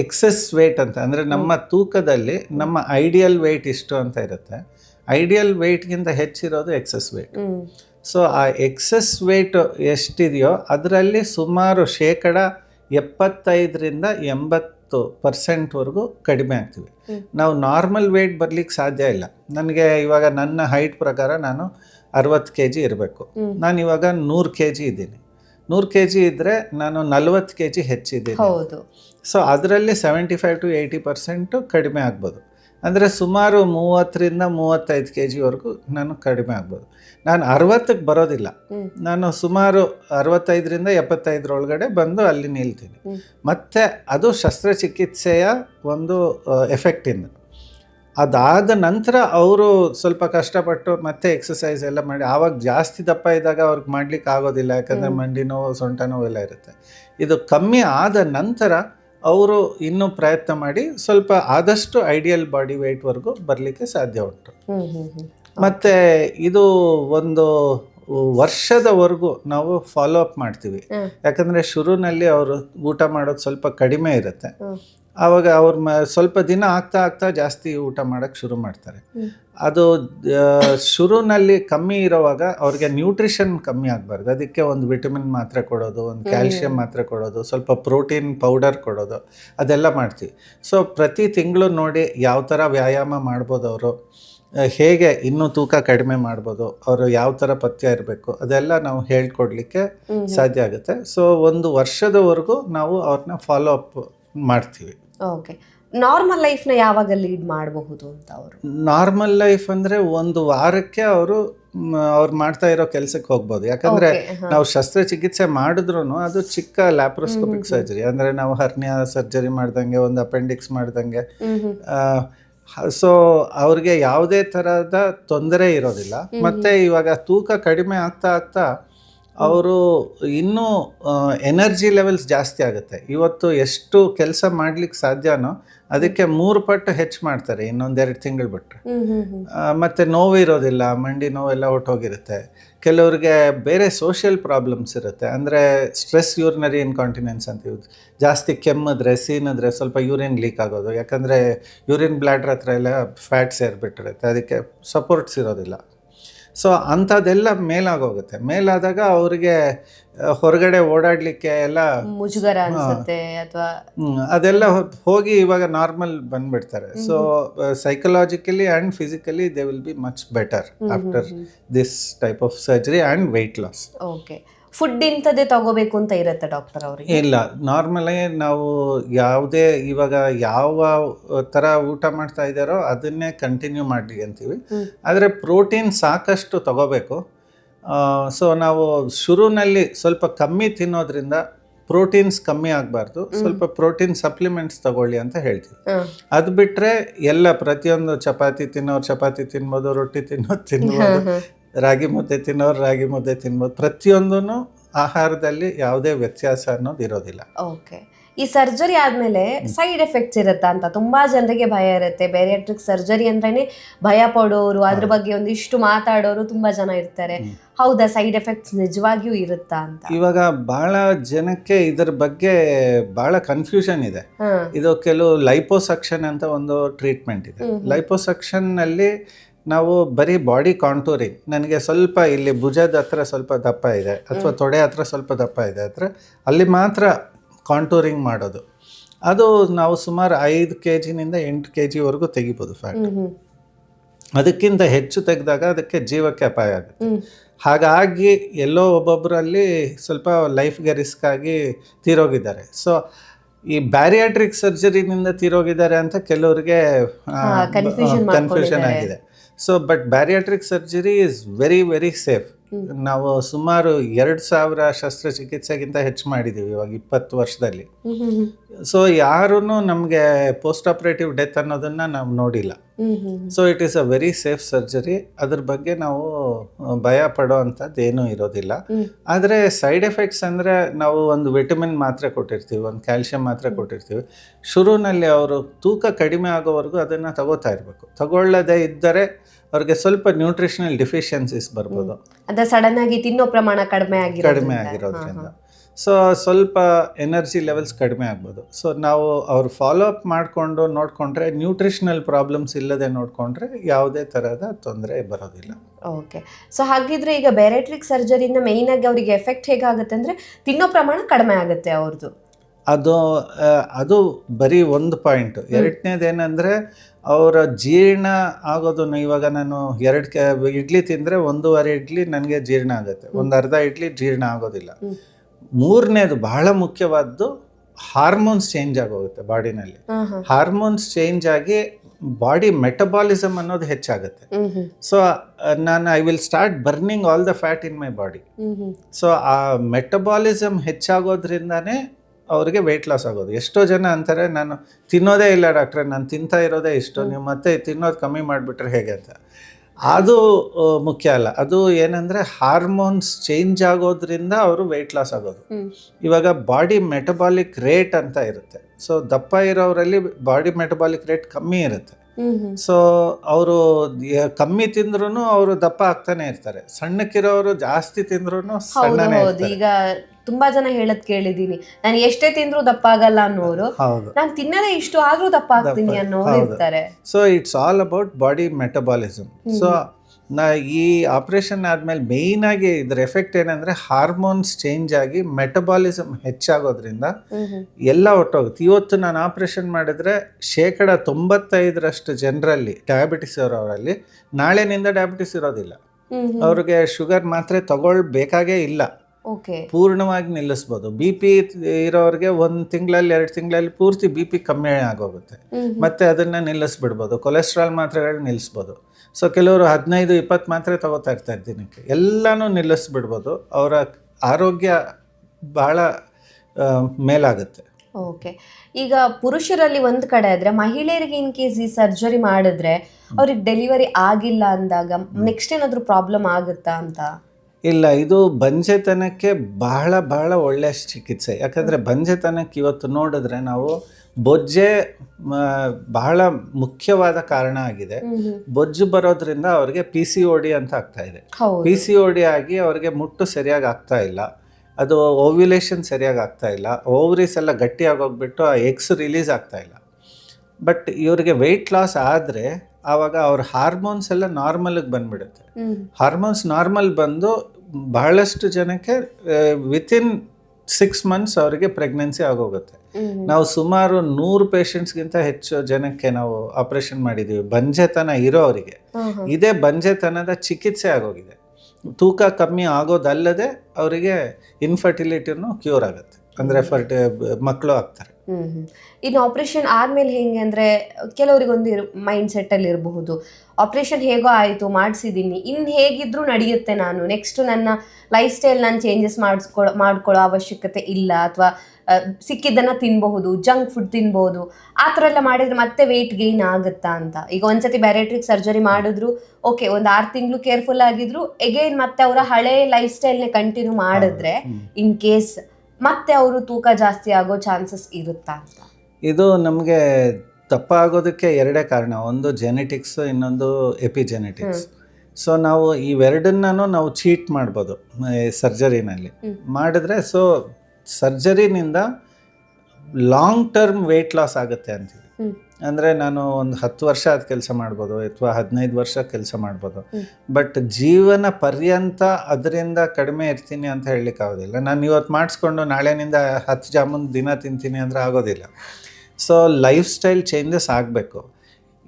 Speaker 1: ಎಕ್ಸೆಸ್ ವೆಯ್ಟ್ ಅಂತ ಅಂದರೆ ನಮ್ಮ ತೂಕದಲ್ಲಿ ನಮ್ಮ ಐಡಿಯಲ್ ವೆಯ್ಟ್ ಇಷ್ಟು ಅಂತ ಇರುತ್ತೆ. ಐಡಿಯಲ್ ವೆಯ್ಟ್ಗಿಂತ ಹೆಚ್ಚಿರೋದು ಎಕ್ಸೆಸ್
Speaker 2: ವೆಯ್ಟ್
Speaker 1: ಸೊ ಆ ಎಕ್ಸೆಸ್ ವೆಯ್ಟ್ ಎಷ್ಟಿದೆಯೋ ಅದರಲ್ಲಿ ಸುಮಾರು ಶೇಕಡ ಎಪ್ಪತ್ತೈದರಿಂದ ಎಂಬತ್ತು ಪರ್ಸೆಂಟ್ವರೆಗೂ ಕಡಿಮೆ ಆಗ್ತೀವಿ. ನಾವು ನಾರ್ಮಲ್ ವೇಟ್ ಬರಲಿಕ್ಕೆ ಸಾಧ್ಯ ಇಲ್ಲ. ನನಗೆ ಇವಾಗ ನನ್ನ ಹೈಟ್ ಪ್ರಕಾರ ನಾನು ಅರವತ್ತು ಕೆ ಜಿ ಇರಬೇಕು ನಾನು ಇವಾಗ ನೂರು ಕೆ ಜಿ ಇದ್ದೀನಿ. ನೂರು ಕೆ ಜಿ ಇದ್ದರೆ ನಾನು ನಲ್ವತ್ತು ಕೆ ಜಿ ಹೆಚ್ಚಿದ್ದೀನಿ.
Speaker 2: ಹೌದು.
Speaker 1: ಸೊ ಅದರಲ್ಲಿ seventy five to eighty percent ಕಡಿಮೆ ಆಗ್ಬೋದು. ಅಂದರೆ ಸುಮಾರು ಮೂವತ್ತರಿಂದ ಮೂವತ್ತೈದು ಕೆ ಜಿವರೆಗೂ ನಾನು ಕಡಿಮೆ ಆಗ್ಬೋದು. ನಾನು ಅರವತ್ತಕ್ಕೆ ಬರೋದಿಲ್ಲ. ನಾನು ಸುಮಾರು ಅರವತ್ತೈದರಿಂದ ಎಪ್ಪತ್ತೈದರೊಳಗಡೆ ಬಂದು ಅಲ್ಲಿ ನಿಲ್ತೀನಿ. ಮತ್ತು ಅದು ಶಸ್ತ್ರಚಿಕಿತ್ಸೆಯ ಒಂದು ಎಫೆಕ್ಟಿಂದ ಅದಾದ ನಂತರ ಅವರು ಸ್ವಲ್ಪ ಕಷ್ಟಪಟ್ಟು ಮತ್ತೆ ಎಕ್ಸಸೈಸ್ ಎಲ್ಲ ಮಾಡಿ ಆವಾಗ ಜಾಸ್ತಿ ದಪ್ಪ ಇದ್ದಾಗ ಅವ್ರಿಗೆ ಮಾಡ್ಲಿಕ್ಕೆ ಆಗೋದಿಲ್ಲ ಯಾಕಂದರೆ. ಮಂಡಿ ನೋವು ಸೊಂಟ ನೋವು ಎಲ್ಲ ಇರುತ್ತೆ. ಇದು ಕಮ್ಮಿ ಆದ ನಂತರ ಅವರು ಇನ್ನೂ ಪ್ರಯತ್ನ ಮಾಡಿ ಸ್ವಲ್ಪ ಆದಷ್ಟು ಐಡಿಯಲ್ ಬಾಡಿ ವೆಯ್ಟ್ವರೆಗೂ ಬರಲಿಕ್ಕೆ ಸಾಧ್ಯ ಉಂಟು. ಮತ್ತು ಇದು ಒಂದು ವರ್ಷದವರೆಗೂ ನಾವು ಫಾಲೋ ಅಪ್ ಮಾಡ್ತೀವಿ. ಯಾಕಂದ್ರೆ ಶುರುನಲ್ಲಿ ಅವರು ಊಟ ಮಾಡೋದು ಸ್ವಲ್ಪ ಕಡಿಮೆ ಇರುತ್ತೆ. ಆವಾಗ ಅವ್ರ ಮ ಸ್ವಲ್ಪ ದಿನ ಆಗ್ತಾ ಆಗ್ತಾ ಜಾಸ್ತಿ ಊಟ ಮಾಡೋಕ್ಕೆ ಶುರು ಮಾಡ್ತಾರೆ. ಅದು ಶುರುನಲ್ಲಿ ಕಮ್ಮಿ ಇರೋವಾಗ ಅವ್ರಿಗೆ ನ್ಯೂಟ್ರಿಷನ್ ಕಮ್ಮಿ ಆಗಬಾರ್ದು. ಅದಕ್ಕೆ ಒಂದು ವಿಟಮಿನ್ ಮಾತ್ರೆ ಕೊಡೋದು ಒಂದು
Speaker 2: ಕ್ಯಾಲ್ಸಿಯಂ
Speaker 1: ಕ್ಯಾಲ್ಶಿಯಂ ಮಾತ್ರೆ ಕೊಡೋದು ಸ್ವಲ್ಪ ಪ್ರೋಟೀನ್ ಪೌಡರ್ ಕೊಡೋದು ಅದೆಲ್ಲ ಮಾಡ್ತೀವಿ. ಸೊ ಪ್ರತಿ ತಿಂಗಳು ನೋಡಿ ಯಾವ ಥರ ವ್ಯಾಯಾಮ ಮಾಡ್ಬೋದು ಅವರು ಹೇಗೆ ಇನ್ನೂ ತೂಕ ಕಡಿಮೆ ಮಾಡ್ಬೋದು ಅವರು ಯಾವ ಥರ ಪಥ್ಯ ಇರಬೇಕು ಅದೆಲ್ಲ ನಾವು ಹೇಳ್ಕೊಡ್ಲಿಕ್ಕೆ. ಸಾಧ್ಯ ಆಗುತ್ತೆ. ಸೊ ಒಂದು ವರ್ಷದವರೆಗೂ ನಾವು ಅವ್ರನ್ನ ಫಾಲೋ ಅಪ್ ಮಾಡ್ತೀವಿ.
Speaker 2: ಓಕೆ ನಾರ್ಮಲ್ ಲೈಫ್ನ ಯಾವಾಗ ಲೀಡ್ ಮಾಡಬಹುದು ಅಂತ ಅವರು?
Speaker 1: ನಾರ್ಮಲ್ ಲೈಫ್ ಅಂದರೆ ಒಂದು ವಾರಕ್ಕೆ ಅವರು ಅವ್ರು ಮಾಡ್ತಾ ಇರೋ ಕೆಲಸಕ್ಕೆ ಹೋಗ್ಬೋದು. ಯಾಕಂದರೆ ನಾವು ಶಸ್ತ್ರಚಿಕಿತ್ಸೆ ಮಾಡಿದ್ರು ಅದು ಚಿಕ್ಕ ಲ್ಯಾಪ್ರೋಸ್ಕೋಪಿಕ್ ಸರ್ಜರಿ ಅಂದರೆ ನಾವು ಹರ್ನಿಯಾ ಸರ್ಜರಿ ಮಾಡ್ದಂಗೆ ಒಂದು ಅಪೆಂಡಿಕ್ಸ್ ಮಾಡ್ದಂಗೆ. ಸೊ ಅವ್ರಿಗೆ ಯಾವುದೇ ಥರದ ತೊಂದರೆ ಇರೋದಿಲ್ಲ. ಮತ್ತು ಇವಾಗ ತೂಕ ಕಡಿಮೆ ಆಗ್ತಾ ಆಗ್ತಾ ಅವರು ಇನ್ನೂ ಎನರ್ಜಿ ಲೆವೆಲ್ಸ್ ಜಾಸ್ತಿ ಆಗುತ್ತೆ. ಇವತ್ತು ಎಷ್ಟು ಕೆಲಸ ಮಾಡ್ಲಿಕ್ಕೆ ಸಾಧ್ಯನೋ ಅದಕ್ಕೆ ಮೂರು ಪಟ್ಟು ಹೆಚ್ಚು ಮಾಡ್ತಾರೆ ಇನ್ನೊಂದೆರಡು ತಿಂಗಳು ಬಿಟ್ಟರೆ ಮತ್ತೆ ನೋವು ಇರೋದಿಲ್ಲ ಮಂಡಿ ನೋವೆಲ್ಲ ಹೊಟ್ಟೋಗಿರುತ್ತೆ ಕೆಲವ್ರಿಗೆ ಬೇರೆ ಸೋಷಿಯಲ್ ಪ್ರಾಬ್ಲಮ್ಸ್ ಇರುತ್ತೆ. ಅಂದರೆ ಸ್ಟ್ರೆಸ್ ಯೂರಿನರಿ ಇನ್ಕಾಂಟಿನೆನ್ಸ್ ಅಂತೀವಿ ಜಾಸ್ತಿ ಕೆಮ್ಮಿದ್ರೆ ಸೀನಿದ್ರೆ ಸ್ವಲ್ಪ ಯೂರಿನ್ ಲೀಕ್ ಆಗೋದು. ಯಾಕಂದರೆ ಯೂರಿನ್ ಬ್ಲ್ಯಾಡ್ರ್ ಹತ್ರ ಎಲ್ಲ ಫ್ಯಾಟ್ ಸೇರಿಬಿಟ್ಟಿರುತ್ತೆ ಅದಕ್ಕೆ ಸಪೋರ್ಟ್ಸ್ ಇರೋದಿಲ್ಲ. ಸೊ ಅಂಥದ್ದೆಲ್ಲ ಮೇಲಾಗೋಗುತ್ತೆ. ಮೇಲಾದಾಗ ಅವರಿಗೆ ಹೊರಗಡೆ ಓಡಾಡಲಿಕ್ಕೆ ಎಲ್ಲ
Speaker 2: ಮುಜುಗರ ಅನ್ಸುತ್ತೆ ಅಥವಾ
Speaker 1: ಅದೆಲ್ಲ ಹೋಗಿ ಇವಾಗ ನಾರ್ಮಲ್ ಬಂದ್ಬಿಡ್ತಾರೆ. So psychologically and physically they will be much better after this type of surgery and weight loss
Speaker 2: okay food ಇಂಥದ್ದೇ ತಗೋಬೇಕು ಅಂತ ಇರುತ್ತೆ ಡಾಕ್ಟರ್ ಅವರಿಗೆ?
Speaker 1: ಇಲ್ಲ ನಾರ್ಮಲಿ ನಾವು ಯಾವುದೇ ಇವಾಗ ಯಾವ ಥರ ಊಟ ಮಾಡ್ತಾ ಇದ್ದಾರೋ ಅದನ್ನೇ ಕಂಟಿನ್ಯೂ ಮಾಡಿ ಅಂತೀವಿ. ಆದರೆ ಪ್ರೋಟೀನ್ ಸಾಕಷ್ಟು ತಗೋಬೇಕು. ಸೊ ನಾವು ಶುರುನಲ್ಲಿ ಸ್ವಲ್ಪ ಕಮ್ಮಿ ತಿನ್ನೋದ್ರಿಂದ ಪ್ರೋಟೀನ್ಸ್ ಕಮ್ಮಿ ಆಗಬಾರ್ದು. ಸ್ವಲ್ಪ ಪ್ರೋಟೀನ್ ಸಪ್ಲಿಮೆಂಟ್ಸ್ ತಗೊಳ್ಳಿ ಅಂತ ಹೇಳ್ತೀವಿ. ಅದು ಬಿಟ್ಟರೆ ಎಲ್ಲ ಪ್ರತಿಯೊಂದು ಚಪಾತಿ ತಿನ್ನೋರು ಚಪಾತಿ ತಿನ್ಬೋದು ರೊಟ್ಟಿ ತಿನ್ನೋದು ತಿನ್ಬೋದು. ರಾಗಿ ಮುದ್ದೆ ತಿನ್ನೋರು ರಾಗಿ ಮುದ್ದೆ ತಿನ್ಬೋದು. ಪ್ರತಿಯೊಂದೂ ಆಹಾರದಲ್ಲಿ ಯಾವುದೇ ವ್ಯತ್ಯಾಸ ಅನ್ನೋದು ಇರೋದಿಲ್ಲ.
Speaker 2: ಓಕೆ. ಈ ಸರ್ಜರಿ ಆದಮೇಲೆ ಸೈಡ್ ಎಫೆಕ್ಟ್ಸ್ ಇರುತ್ತಾ ಅಂತ? ತುಂಬಾ ಜನರಿಗೆ ಭಯ ಇರುತ್ತೆ. ಬೇರಿಯಾಟ್ರಿಕ್ ಸರ್ಜರಿ ಅಂದ್ರೇ ಭಯ ಪಡೋರು ಅದ್ರ ಬಗ್ಗೆ ಒಂದಿಷ್ಟು ಮಾತಾಡೋರು ತುಂಬಾ ಜನ ಇರ್ತಾರೆ. ಹೌದಾ? ಸೈಡ್ ಎಫೆಕ್ಟ್ಸ್ ನಿಜವಾಗಿಯೂ ಇರುತ್ತಾ ಅಂತ?
Speaker 1: ಇವಾಗ ಬಹಳ ಜನಕ್ಕೆ ಇದ್ರ ಬಗ್ಗೆ ಬಹಳ ಕನ್ಫ್ಯೂಷನ್ ಇದೆ. ಇದು ಕೆಲವು ಲೈಪೋಸಕ್ಷನ್ ಅಂತ ಒಂದು ಟ್ರೀಟ್ಮೆಂಟ್ ಇದೆ.
Speaker 2: ಲೈಪೋಸಕ್ಷನ್
Speaker 1: ಲೈಪೋಸಕ್ಷನ್ನಲ್ಲಿ ನಾವು ಬರೀ ಬಾಡಿ ಕಾಂಟೂರಿಂಗ್ ನನಗೆ ಸ್ವಲ್ಪ ಇಲ್ಲಿ ಭುಜದ ಹತ್ರ ಸ್ವಲ್ಪ ದಪ್ಪ ಇದೆ ಅಥವಾ ತೊಡೆ ಹತ್ರ ಸ್ವಲ್ಪ ದಪ್ಪ ಇದೆ ಹತ್ರ ಅಲ್ಲಿ ಮಾತ್ರ ಕಾಂಟೂರಿಂಗ್ ಮಾಡೋದು. ಅದು ನಾವು ಸುಮಾರು ಐದು ಕೆ ಜಿನಿಂದ ಎಂಟು ಕೆ ಜಿವರೆಗೂ ತೆಗಿಬೋದು ಫ್ಯಾಟ್ ಅದಕ್ಕಿಂತ ಹೆಚ್ಚು ತೆಗೆದಾಗ ಅದಕ್ಕೆ ಜೀವಕ್ಕೆ ಅಪಾಯ ಆಗುತ್ತೆ. ಹಾಗಾಗಿ ಎಲ್ಲೋ ಒಬ್ಬೊಬ್ಬರಲ್ಲಿ ಸ್ವಲ್ಪ ಲೈಫ್ಗೆ ರಿಸ್ಕ್ ಆಗಿ ತೀರೋಗಿದ್ದಾರೆ. ಸೊ ಈ ಬ್ಯಾರಿಯಾಟ್ರಿಕ್ ಸರ್ಜರಿನಿಂದ ತೀರೋಗಿದ್ದಾರೆ ಅಂತ ಕೆಲವರಿಗೆ ಕನ್ಫ್ಯೂಷನ್ ಆಗಿದೆ. So but bariatric surgery is very very safe. ನಾವು ಸುಮಾರು ಎರಡು ಸಾವಿರ ಶಸ್ತ್ರಚಿಕಿತ್ಸೆಗಿಂತ ಹೆಚ್ಚು ಮಾಡಿದ್ದೀವಿ ಇವಾಗ ಇಪ್ಪತ್ತು ವರ್ಷದಲ್ಲಿ. ಸೊ ಯಾರೂ ನಮಗೆ ಪೋಸ್ಟ್ ಆಪರೇಟಿವ್ ಡೆತ್ ಅನ್ನೋದನ್ನ ನಾವು ನೋಡಿಲ್ಲ. So it is a very safe surgery ಅದ್ರ ಬಗ್ಗೆ ನಾವು ಭಯ ಪಡೋ ಅಂಥದ್ದು ಏನೂ ಇರೋದಿಲ್ಲ.
Speaker 2: ಆದ್ರೆ
Speaker 1: ಆದರೆ ಸೈಡ್ ಎಫೆಕ್ಟ್ಸ್ ಅಂದರೆ ನಾವು ಒಂದು ವಿಟಮಿನ್ ಮಾತ್ರ ಕೊಟ್ಟಿರ್ತೀವಿ ಒಂದು ಕ್ಯಾಲ್ಶಿಯಂ ಮಾತ್ರ ಕೊಟ್ಟಿರ್ತೀವಿ. ಶುರುವಿನಲ್ಲಿ ಅವರು ತೂಕ ಕಡಿಮೆ ಆಗೋವರೆಗೂ ಅದನ್ನು ತಗೋತಾ ಇರಬೇಕು. ತಗೊಳ್ಳದೇ ಇದ್ದರೆ ಅವ್ರಿಗೆ ಸ್ವಲ್ಪ ನ್ಯೂಟ್ರಿಷನಲ್ ಡಿಫಿಷಿಯನ್ಸೀಸ್ ಬರ್ಬೋದು.
Speaker 2: ಅದ ಸಡನ್ ಆಗಿ ತಿನ್ನೋ ಪ್ರಮಾಣ ಕಡಿಮೆ ಆಗಿ
Speaker 1: ಕಡಿಮೆ ಆಗಿರೋದ್ರಿಂದ. ಸೊ ಸ್ವಲ್ಪ ಎನರ್ಜಿ ಲೆವೆಲ್ಸ್ ಕಡಿಮೆ ಆಗ್ಬೋದು. ಸೊ ನಾವು ಅವ್ರು ಫಾಲೋ ಅಪ್ ಮಾಡಿಕೊಂಡು ನೋಡಿಕೊಂಡ್ರೆ ನ್ಯೂಟ್ರಿಷನಲ್ ಪ್ರಾಬ್ಲಮ್ಸ್ ಇಲ್ಲದೆ ನೋಡಿಕೊಂಡ್ರೆ ಯಾವುದೇ ಥರದ ತೊಂದರೆ ಬರೋದಿಲ್ಲ.
Speaker 2: ಓಕೆ ಸೊ ಹಾಗಿದ್ರೆ ಈಗ ಬ್ಯಾರೆಟ್ರಿಕ್ ಸರ್ಜರಿಯಿಂದ ಮೇಯ್ನಾಗಿ ಆಗಿ ಅವರಿಗೆ ಎಫೆಕ್ಟ್ ಹೇಗಾಗುತ್ತೆ ಅಂದರೆ ತಿನ್ನೋ ಪ್ರಮಾಣ ಕಡಿಮೆ ಆಗುತ್ತೆ ಅವ್ರದ್ದು
Speaker 1: ಅದು ಅದು ಬರೀ ಒಂದು ಪಾಯಿಂಟ್ ಎರಡನೇದೇನೆಂದರೆ ಏನಂದರೆ ಅವರ ಜೀರ್ಣ ಆಗೋದನ್ನು ಇವಾಗ ನಾನು ಎರಡು ಕೆ ಇಡ್ಲಿ ತಿಂದರೆ ಒಂದೂವರೆ ಇಡ್ಲಿ ನನಗೆ ಜೀರ್ಣ ಆಗುತ್ತೆ. ಒಂದು ಅರ್ಧ ಇಡ್ಲಿ ಜೀರ್ಣ ಆಗೋದಿಲ್ಲ. ಮೂರನೇದು ಬಹಳ ಮುಖ್ಯವಾದ್ದು ಹಾರ್ಮೋನ್ಸ್ ಚೇಂಜ್ ಆಗೋಗುತ್ತೆ ಬಾಡಿನಲ್ಲಿ. ಹಾರ್ಮೋನ್ಸ್ ಚೇಂಜ್ ಆಗಿ ಬಾಡಿ ಮೆಟಬಾಲಿಸಮ್ ಅನ್ನೋದು ಹೆಚ್ಚಾಗುತ್ತೆ. ಸೊ ನಾನು I will start burning all the fat in my body. So ಆ ಮೆಟಬಾಲಿಸಮ್ ಹೆಚ್ಚಾಗೋದ್ರಿಂದಾನೇ ಅವರಿಗೆ ವೆಯ್ಟ್ ಲಾಸ್ ಆಗೋದು. ಎಷ್ಟೋ ಜನ ಅಂತಾರೆ ನಾನು ತಿನ್ನೋದೇ ಇಲ್ಲ ಡಾಕ್ಟ್ರೆ ನಾನು ತಿಂತಾ ಇರೋದೇ ಇಷ್ಟು ನೀವು ಮತ್ತೆ ತಿನ್ನೋದು ಕಮ್ಮಿ ಮಾಡಿಬಿಟ್ರೆ ಹೇಗೆ ಅಂತ. ಅದು ಮುಖ್ಯ ಅಲ್ಲ. ಅದು ಏನಂದರೆ ಹಾರ್ಮೋನ್ಸ್ ಚೇಂಜ್ ಆಗೋದ್ರಿಂದ ಅವರು ವೆಯ್ಟ್ ಲಾಸ್ ಆಗೋದು. ಇವಾಗ ಬಾಡಿ ಮೆಟಬಾಲಿಕ್ ರೇಟ್ ಅಂತ ಇರುತ್ತೆ. ಸೊ ದಪ್ಪ ಇರೋರಲ್ಲಿ ಬಾಡಿ ಮೆಟಬಾಲಿಕ್ ರೇಟ್ ಕಮ್ಮಿ ಇರುತ್ತೆ. ಸೊ ಅವರು ಕಮ್ಮಿ ತಿಂದ್ರು ಅವರು ದಪ್ಪ ಆಗ್ತಾನೆ ಇರ್ತಾರೆ. ಸಣ್ಣಕ್ಕಿರೋರು ಜಾಸ್ತಿ ತಿಂದ್ರು ಸಣ್ಣನೇ
Speaker 2: ಈಗ ತುಂಬಾ ಜನ ಹೇಳದ್ ಕೇಳಿದೀನಿ ನಾನು ಎಷ್ಟೇ ತಿಂದ್ರು ದಪ್ಪ ಆಗಲ್ಲ ಅನ್ನೋರು.
Speaker 1: ಹೌದು.
Speaker 2: ನಾನು ತಿನ್ನದೇ ಇಷ್ಟು ಆದ್ರೂ ದಪ್ಪ ಆಗ್ತೀನಿ ಅನ್ನೋರು. ಇರ್ತಾರೆ.
Speaker 1: So it's all about body metabolism so ನಾ ಈ ಆಪರೇಷನ್ ಆದಮೇಲೆ ಆಗಿ ಇದ್ರ ಎಫೆಕ್ಟ್ ಏನಂದ್ರೆ ಹಾರ್ಮೋನ್ಸ್ ಚೇಂಜ್ ಆಗಿ ಮೆಟಬಾಲಿಸಮ್ ಹೆಚ್ಚಾಗೋದ್ರಿಂದ ಎಲ್ಲ ಒಟ್ಟೋಗುತ್ತೆ. ಇವತ್ತು ನಾನು ಆಪ್ರೇಷನ್ ಮಾಡಿದ್ರೆ ಶೇಕಡ ತೊಂಬತ್ತೈದರಷ್ಟು ಜನರಲ್ಲಿ ಡಯಾಬಿಟಿಸ್ ಇರೋರಲ್ಲಿ ನಾಳೆನಿಂದ ಡಯಾಬಿಟಿಸ್ ಇರೋದಿಲ್ಲ. ಅವ್ರಿಗೆ ಶುಗರ್ ಮಾತ್ರೆ ತಗೊಳ್ಬೇಕಾಗೇ ಇಲ್ಲ. ಪೂರ್ಣವಾಗಿ ನಿಲ್ಲಿಸ್ಬೋದು. ಬಿ ಪಿ ಇರೋರಿಗೆ ಒಂದ್ ತಿಂಗಳಲ್ಲಿ ಎರಡು ತಿಂಗಳಲ್ಲಿ ಪೂರ್ತಿ ಬಿ ಪಿ ಕಮ್ಮಿ ಆಗೋಗುತ್ತೆ. ಮತ್ತೆ ಅದನ್ನ ನಿಲ್ಲಿಸ್ಬಿಡ್ಬೋದು. ಕೊಲೆಸ್ಟ್ರಾಲ್ ಮಾತ್ರೆಗಳನ್ನ ನಿಲ್ಲಿಸ್ಬೋದು. ಸೊ ಕೆಲವರು ಹದಿನೈದು ಇಪ್ಪತ್ತು ಮಾತ್ರೆ ತಗೋತಾ ಇರ್ತಾರೆ ದಿನಕ್ಕೆ. ಎಲ್ಲನೂ ನಿಲ್ಲಿಸ್ಬಿಡ್ಬೋದು. ಅವರ ಆರೋಗ್ಯ ಭಾಳ ಆ, ಮೇಲಾಗುತ್ತೆ.
Speaker 2: ಓಕೆ ಈಗ ಪುರುಷರಲ್ಲಿ ಒಂದ್ ಕಡೆ ಆದರೆ ಮಹಿಳೆಯರಿಗೆ ಇನ್ ಕೇಸ್ ಈ ಸರ್ಜರಿ ಮಾಡಿದ್ರೆ ಅವ್ರಿಗೆ ಡೆಲಿವರಿ ಆಗಿಲ್ಲ ಅಂದಾಗ ನೆಕ್ಸ್ಟ್ ಏನಾದರೂ ಪ್ರಾಬ್ಲಮ್ ಆಗುತ್ತಾ ಅಂತ?
Speaker 1: ಇಲ್ಲ ಇದು ಬಂಜೆತನಕ್ಕೆ ಬಹಳ ಬಹಳ ಒಳ್ಳೆಯ ಚಿಕಿತ್ಸೆ. ಯಾಕಂದರೆ ಬಂಜೆತನಕ್ಕೆ ಇವತ್ತು ನೋಡಿದ್ರೆ ನಾವು ಬೊಜ್ಜೆ ಬಹಳ ಮುಖ್ಯವಾದ ಕಾರಣ ಆಗಿದೆ. ಬೊಜ್ಜು ಬರೋದ್ರಿಂದ ಅವ್ರಿಗೆ ಪಿ ಸಿ ಓ ಡಿ ಅಂತ ಆಗ್ತಾ ಇದೆ. ಪಿ ಸಿ ಓ ಡಿ ಆಗಿ ಅವ್ರಿಗೆ ಮುಟ್ಟು ಸರಿಯಾಗಿ ಆಗ್ತಾ ಇಲ್ಲ. ಅದು ಓವ್ಯುಲೇಷನ್ ಸರಿಯಾಗಿ ಆಗ್ತಾ ಇಲ್ಲ. ಓವರೀಸ್ ಎಲ್ಲ ಗಟ್ಟಿಯಾಗೋಗ್ಬಿಟ್ಟು ಆ ಎಗ್ಸ್ ರಿಲೀಸ್ ಆಗ್ತಾ ಇಲ್ಲ. ಬಟ್ ಇವರಿಗೆ ವೆಯ್ಟ್ ಲಾಸ್ ಆದರೆ ಆವಾಗ ಅವ್ರ ಹಾರ್ಮೋನ್ಸ್ ಎಲ್ಲ ನಾರ್ಮಲ್ಗೆ ಬಂದ್ಬಿಡುತ್ತೆ. ಹಾರ್ಮೋನ್ಸ್ ನಾರ್ಮಲ್ ಬಂದು ಬಹಳಷ್ಟು ಜನಕ್ಕೆ ವಿತಿನ್ ಸಿಕ್ಸ್ ಮಂತ್ಸ್ ಅವರಿಗೆ ಪ್ರೆಗ್ನೆನ್ಸಿ ಆಗೋಗುತ್ತೆ. ನಾವು ಸುಮಾರು ನೂರು ಪೇಷಂಟ್ಸ್ಗಿಂತ ಹೆಚ್ಚು ಜನಕ್ಕೆ ನಾವು ಆಪರೇಷನ್ ಮಾಡಿದ್ದೀವಿ ಬಂಜೆತನ ಇರೋ
Speaker 2: ಹಾ.
Speaker 1: ಇದೇ ಬಂಜೆತನದ ಚಿಕಿತ್ಸೆ ಆಗೋಗಿದೆ. ತೂಕ ಕಮ್ಮಿ ಆಗೋದಲ್ಲದೆ ಅವರಿಗೆ ಇನ್ಫರ್ಟಿಲಿಟಿನೂ ಕ್ಯೂರ್ ಆಗುತ್ತೆ. ಅಂದರೆ ಫರ್ಟಿ ಮಕ್ಕಳು ಆಗ್ತಾರೆ.
Speaker 2: ಹ್ಮ್ ಹ್ಮ್. ಇನ್ನು ಆಪರೇಷನ್ ಆದ್ಮೇಲೆ ಹೆಂಗೆ ಅಂದ್ರೆ ಕೆಲವರಿಗೊಂದು ಇರ್ ಮೈಂಡ್ ಸೆಟ್ ಅಲ್ಲಿ ಇರಬಹುದು. ಆಪರೇಷನ್ ಹೇಗೋ ಆಯಿತು ಮಾಡಿಸಿದ್ದೀನಿ ಇನ್ ಹೇಗಿದ್ರೂ ನಡೆಯುತ್ತೆ ನಾನು. ನೆಕ್ಸ್ಟ್ ನನ್ನ ಲೈಫ್ ಸ್ಟೈಲ್ ನಾನು ಚೇಂಜಸ್ ಮಾಡಿಸ್ಕೊಳ್ಳೋ ಮಾಡ್ಕೊಳ್ಳೋ ಅವಶ್ಯಕತೆ ಇಲ್ಲ. ಅಥವಾ ಸಿಕ್ಕಿದ್ದನ್ನ ತಿನ್ಬಹುದು ಜಂಕ್ ಫುಡ್ ತಿನ್ಬಹುದು. ಆ ಥರ ಎಲ್ಲ ಮಾಡಿದ್ರೆ ಮತ್ತೆ ವೆಯ್ಟ್ ಗೈನ್ ಆಗುತ್ತಾ ಅಂತ. ಈಗ ಒಂದ್ಸತಿ ಬ್ಯಾರೆಟ್ರಿಕ್ ಸರ್ಜರಿ ಮಾಡಿದ್ರು ಓಕೆ ಒಂದು ಆರು ತಿಂಗಳು ಕೇರ್ಫುಲ್ ಆಗಿದ್ರು ಎಗೈನ್ ಮತ್ತೆ ಅವರ ಹಳೆ ಲೈಫ್ ಸ್ಟೈಲ್ನೇ ಕಂಟಿನ್ಯೂ ಮಾಡಿದ್ರೆ ಇನ್ ಕೇಸ್ ಮತ್ತೆ ಅವರು ತೂಕ ಜಾಸ್ತಿ ಆಗೋ ಚಾನ್ಸಸ್ ಇರುತ್ತಾ ಅಂತ?
Speaker 1: ಇದು ನಮಗೆ ತಪ್ಪಾಗೋದಕ್ಕೆ ಎರಡೇ ಕಾರಣ. ಒಂದು ಜೆನೆಟಿಕ್ಸ್ ಇನ್ನೊಂದು ಎಪಿಜೆನೆಟಿಕ್ಸ್ ಸೊ ನಾವು ಇವೆರಡನ್ನೂ ನಾವು ಚೀಟ್ ಮಾಡ್ಬೋದು ಸರ್ಜರಿನಲ್ಲಿ. ಮಾಡಿದ್ರೆ ಸೊ ಸರ್ಜರಿನಿಂದ ಲಾಂಗ್ ಟರ್ಮ್ ವೆಯ್ಟ್ ಲಾಸ್ ಆಗುತ್ತೆ ಅಂತೀವಿ. ಅಂದರೆ ನಾನು ಒಂದು ಹತ್ತು ವರ್ಷ ಅದು ಕೆಲಸ ಮಾಡ್ಬೋದು ಅಥವಾ ಹದಿನೈದು ವರ್ಷ ಕೆಲಸ ಮಾಡ್ಬೋದು. ಬಟ್ ಜೀವನ ಪರ್ಯಂತ ಅದರಿಂದ ಕಡಿಮೆ ಇರ್ತೀನಿ ಅಂತ ಹೇಳಲಿಕ್ಕೆ ಆಗೋದಿಲ್ಲ. ನಾನು ಇವತ್ತು ಮಾಡಿಸ್ಕೊಂಡು ನಾಳೆನಿಂದ ಹತ್ತು ಜಾಮೂನ್ ದಿನ ತಿಂತೀನಿ ಅಂದರೆ ಆಗೋದಿಲ್ಲ. ಸೊ ಲೈಫ್ ಸ್ಟೈಲ್ ಚೇಂಜಸ್ ಆಗಬೇಕು.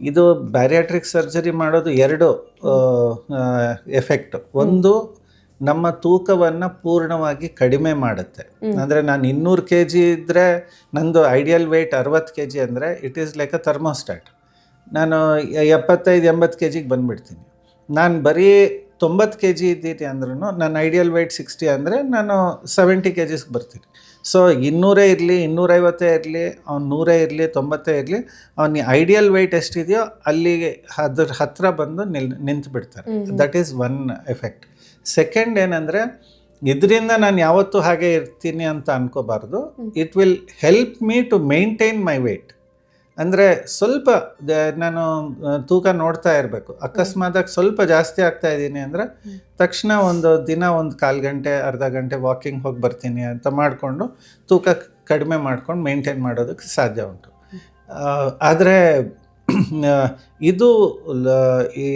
Speaker 1: ಇದು ಬ್ಯಾರಿಯಾಟ್ರಿಕ್ ಸರ್ಜರಿ ಮಾಡೋದು ಎರಡು ಎಫೆಕ್ಟ್ ಒಂದು ನಮ್ಮ ತೂಕವನ್ನು ಪೂರ್ಣವಾಗಿ ಕಡಿಮೆ ಮಾಡುತ್ತೆ. ಅಂದರೆ ನಾನು ಇನ್ನೂರು ಕೆ ಜಿ ಇದ್ದರೆ ನಂದು ಐಡಿಯಲ್ ವೆಯ್ಟ್ ಅರವತ್ತು ಕೆ ಜಿ ಅಂದರೆ it is like a thermostat ನಾನು ಎಪ್ಪತ್ತೈದು ಎಂಬತ್ತು ಕೆ ಜಿಗೆ ಬಂದುಬಿಡ್ತೀನಿ. ನಾನು ಬರೀ ತೊಂಬತ್ತು ಕೆ ಜಿ ಇದ್ದೀನಿ ಅಂದ್ರೂ ನನ್ನ ಐಡಿಯಲ್ ವೆಯ್ಟ್ ಸಿಕ್ಸ್ಟಿ ಅಂದರೆ ನಾನು ಸೆವೆಂಟಿ ಕೆ ಜಿಸ್ಗೆ ಬರ್ತೀನಿ. ಸೊ ಇನ್ನೂರೇ ಇರಲಿ ಇನ್ನೂರೈವತ್ತೇ ಇರಲಿ ಅವ್ನು ನೂರೇ ಇರಲಿ ತೊಂಬತ್ತೇ ಇರಲಿ ಅವ್ನ ಐಡಿಯಲ್ ವೆಯ್ಟ್ ಎಷ್ಟಿದೆಯೋ ಅಲ್ಲಿಗೆ ಅದ್ರ ಹತ್ತಿರ ಬಂದು ನಿಲ್ ನಿಂತು ಬಿಡ್ತಾರೆ that is one effect second ಏನಂದರೆ ಇದರಿಂದ ನಾನು ಯಾವತ್ತೂ ಹಾಗೆ ಇರ್ತೀನಿ ಅಂತ ಅನ್ಕೋಬಾರ್ದು. It will help me to maintain my weight ಅಂದರೆ ಸ್ವಲ್ಪ ನಾನು ತೂಕ ನೋಡ್ತಾ ಇರಬೇಕು. ಅಕಸ್ಮಾತಾಗಿ ಸ್ವಲ್ಪ ಜಾಸ್ತಿ ಆಗ್ತಾ ಇದ್ದೀನಿ ಅಂದರೆ ತಕ್ಷಣ ಒಂದು ದಿನ ಒಂದು ಕಾಲು ಗಂಟೆ ಅರ್ಧ ಗಂಟೆ ವಾಕಿಂಗ್ ಹೋಗಿ ಬರ್ತೀನಿ ಅಂತ ಮಾಡಿಕೊಂಡು ತೂಕ ಕಡಿಮೆ ಮಾಡ್ಕೊಂಡು ಮೇಂಟೈನ್ ಮಾಡೋದಕ್ಕೆ ಸಾಧ್ಯ ಉಂಟು. ಆದರೆ ಇದು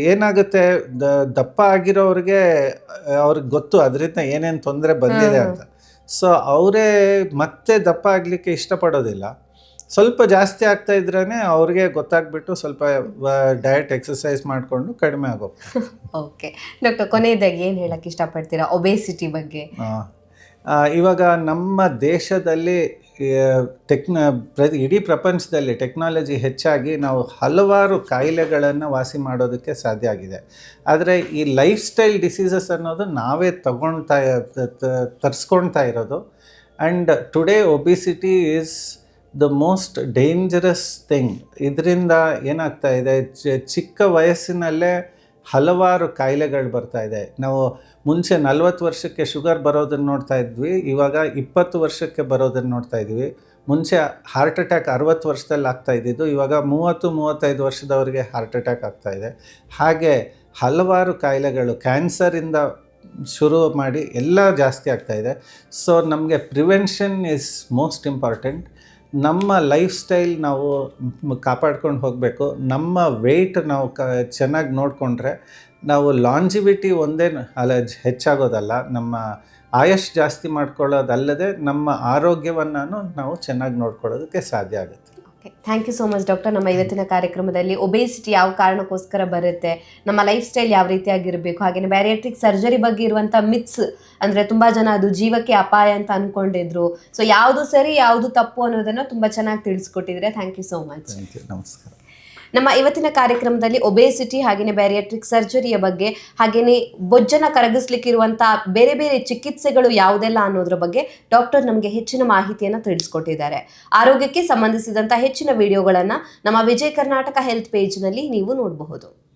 Speaker 1: ಏನಾಗುತ್ತೆ? ದ- ದಪ್ಪ ಆಗಿರೋರಿಗೆ ಅವ್ರಿಗೆ ಗೊತ್ತು. ಅದರಿಂದ ಏನೇನು ತೊಂದರೆ ಬಂದಿದೆ ಅಂತ. ಸೊ ಅವರೇ ಮತ್ತೆ ದಪ್ಪ ಆಗಲಿಕ್ಕೆ ಇಷ್ಟಪಡೋದಿಲ್ಲ. ಸ್ವಲ್ಪ ಜಾಸ್ತಿ ಆಗ್ತಾ ಇದ್ರೇ ಅವ್ರಿಗೆ ಗೊತ್ತಾಗ್ಬಿಟ್ಟು ಸ್ವಲ್ಪ ಡಯಟ್ ಎಕ್ಸಸೈಸ್ ಮಾಡಿಕೊಂಡು ಕಡಿಮೆ ಆಗೋ
Speaker 2: ಓಕೆ ಡಾಕ್ಟರ್ ಕೊನೆಯದಾಗಿ ಏನು ಹೇಳಕ್ಕೆ ಇಷ್ಟಪಡ್ತೀರಾ? ಒಬೇಸಿಟಿ ಬಗ್ಗೆ.
Speaker 1: ಇವಾಗ ನಮ್ಮ ದೇಶದಲ್ಲಿ ಟೆಕ್ನ ಪ್ರ, ಇಡೀ ಪ್ರಪಂಚದಲ್ಲಿ ಟೆಕ್ನಾಲಜಿ ಹೆಚ್ಚಾಗಿ ನಾವು ಹಲವಾರು ಕಾಯಿಲೆಗಳನ್ನು ವಾಸಿ ಮಾಡೋದಕ್ಕೆ ಸಾಧ್ಯ ಆಗಿದೆ. ಆದರೆ ಈ ಲೈಫ್ ಸ್ಟೈಲ್ ಡಿಸೀಸಸ್ ಅನ್ನೋದು ನಾವೇ ತಗೊಳ್ತಾ ತರಿಸ್ಕೊಳ್ತಾ ಇರೋದು. And today obesity is the most dangerous thing. ಇದರಿಂದ ಏನಾಗ್ತಾ ಇದೆ ಚಿಕ್ಕ ವಯಸ್ಸಿನಲ್ಲೇ ಹಲವಾರು ಕಾಯಿಲೆಗಳು ಬರ್ತಾ ಇದೆ. ನಾವು ಮುಂಚೆ ನಲ್ವತ್ತು ವರ್ಷಕ್ಕೆ ಶುಗರ್ ಬರೋದನ್ನು ನೋಡ್ತಾ ಇದ್ವಿ, ಇವಾಗ ಇಪ್ಪತ್ತು ವರ್ಷಕ್ಕೆ ಬರೋದನ್ನು ನೋಡ್ತಾ ಇದ್ವಿ. ಮುಂಚೆ ಹಾರ್ಟ್ ಅಟ್ಯಾಕ್ ಅರವತ್ತು ವರ್ಷದಲ್ಲಿ ಆಗ್ತಾ ಇದ್ದಿದ್ದು, ಇವಾಗ ಮೂವತ್ತು, ಮೂವತ್ತೈದು ವರ್ಷದವರಿಗೆ ಹಾರ್ಟ್ ಅಟ್ಯಾಕ್ ಆಗ್ತಾ ಇದೆ. ಹಾಗೆ ಹಲವಾರು ಕಾಯಿಲೆಗಳು ಕ್ಯಾನ್ಸರಿಂದ ಶುರು ಮಾಡಿ ಎಲ್ಲ ಜಾಸ್ತಿ ಆಗ್ತಾ ಇದೆ. ಸೊ ನಮಗೆ ಪ್ರಿವೆನ್ಷನ್ ಇಸ್ ಮೋಸ್ಟ್ ಇಂಪಾರ್ಟೆಂಟ್ ನಮ್ಮ ಲೈಫ್ ಸ್ಟೈಲ್ ನಾವು ಕಾಪಾಡ್ಕೊಂಡು ಹೋಗಬೇಕು. ನಮ್ಮ ವೆಯ್ಟ್ ನಾವು ಕ, ಚೆನ್ನಾಗಿ ನೋಡಿಕೊಂಡ್ರೆ ನಾವು ಲಾಂಜಿವಿಟಿ ಒಂದೇ ಅಲ್ಲ, ಹೆಚ್ಚಾಗೋದಲ್ಲ. ನಮ್ಮ ಆಯಸ್ ಜಾಸ್ತಿ ಮಾಡ್ಕೊಳ್ಳೋದಲ್ಲದೆ ನಮ್ಮ ಆರೋಗ್ಯವನ್ನು ನಾವು ಚೆನ್ನಾಗಿ ನೋಡ್ಕೊಳ್ಳೋದಕ್ಕೆ ಸಾಧ್ಯ ಆಗುತ್ತೆ.
Speaker 2: Thank you so much doctor ನಮ್ಮ ಇವತ್ತಿನ ಕಾರ್ಯಕ್ರಮದಲ್ಲಿ ಒಬೇಸಿಟಿ ಯಾವ ಕಾರಣಕ್ಕೋಸ್ಕರ ಬರುತ್ತೆ, ನಮ್ಮ ಲೈಫ್ ಸ್ಟೈಲ್ ಯಾವ ರೀತಿಯಾಗಿರಬೇಕು ಹಾಗೆಯೇ ಬ್ಯಾರಿಯಾಟ್ರಿಕ್ ಸರ್ಜರಿ ಬಗ್ಗೆ ಇರುವಂಥ ಮಿತ್ಸ್ ಅಂದರೆ ತುಂಬ ಜನ ಅದು ಜೀವಕ್ಕೆ ಅಪಾಯ ಅಂತ ಅಂದ್ಕೊಂಡಿದ್ರು ಸೊ ಯಾವುದು ಸರಿ, ಯಾವುದು ತಪ್ಪು ಅನ್ನೋದನ್ನು ತುಂಬ ಚೆನ್ನಾಗಿ ತಿಳಿಸ್ಕೊಟ್ಟಿದ್ರೆ ಥ್ಯಾಂಕ್ ಯು ಸೋ ಮಚ್
Speaker 1: ನಮಸ್ಕಾರ.
Speaker 2: ನಮ್ಮ ಇವತ್ತಿನ ಕಾರ್ಯಕ್ರಮದಲ್ಲಿ ಒಬೇಸಿಟಿ ಹಾಗೆಯೇ ಬ್ಯಾರಿಯಾಟ್ರಿಕ್ ಸರ್ಜರಿಯ ಬಗ್ಗೆ ಹಾಗೆಯೇ ಬೊಜ್ಜನ ಕರಗಿಸ್ಲಿಕ್ಕಿರುವಂಥ ಬೇರೆ ಬೇರೆ ಚಿಕಿತ್ಸೆಗಳು ಯಾವುದೆಲ್ಲ ಅನ್ನೋದ್ರ ಬಗ್ಗೆ ಡಾಕ್ಟರ್ ನಮಗೆ ಹೆಚ್ಚಿನ ಮಾಹಿತಿಯನ್ನು ತಿಳಿಸ್ಕೊಟ್ಟಿದ್ದಾರೆ. ಆರೋಗ್ಯಕ್ಕೆ ಸಂಬಂಧಿಸಿದಂಥ ಹೆಚ್ಚಿನ ವಿಡಿಯೋಗಳನ್ನು ನಮ್ಮ ವಿಜಯ ಕರ್ನಾಟಕ ಹೆಲ್ತ್ ಪೇಜ್ನಲ್ಲಿ ನೀವು ನೋಡಬಹುದು.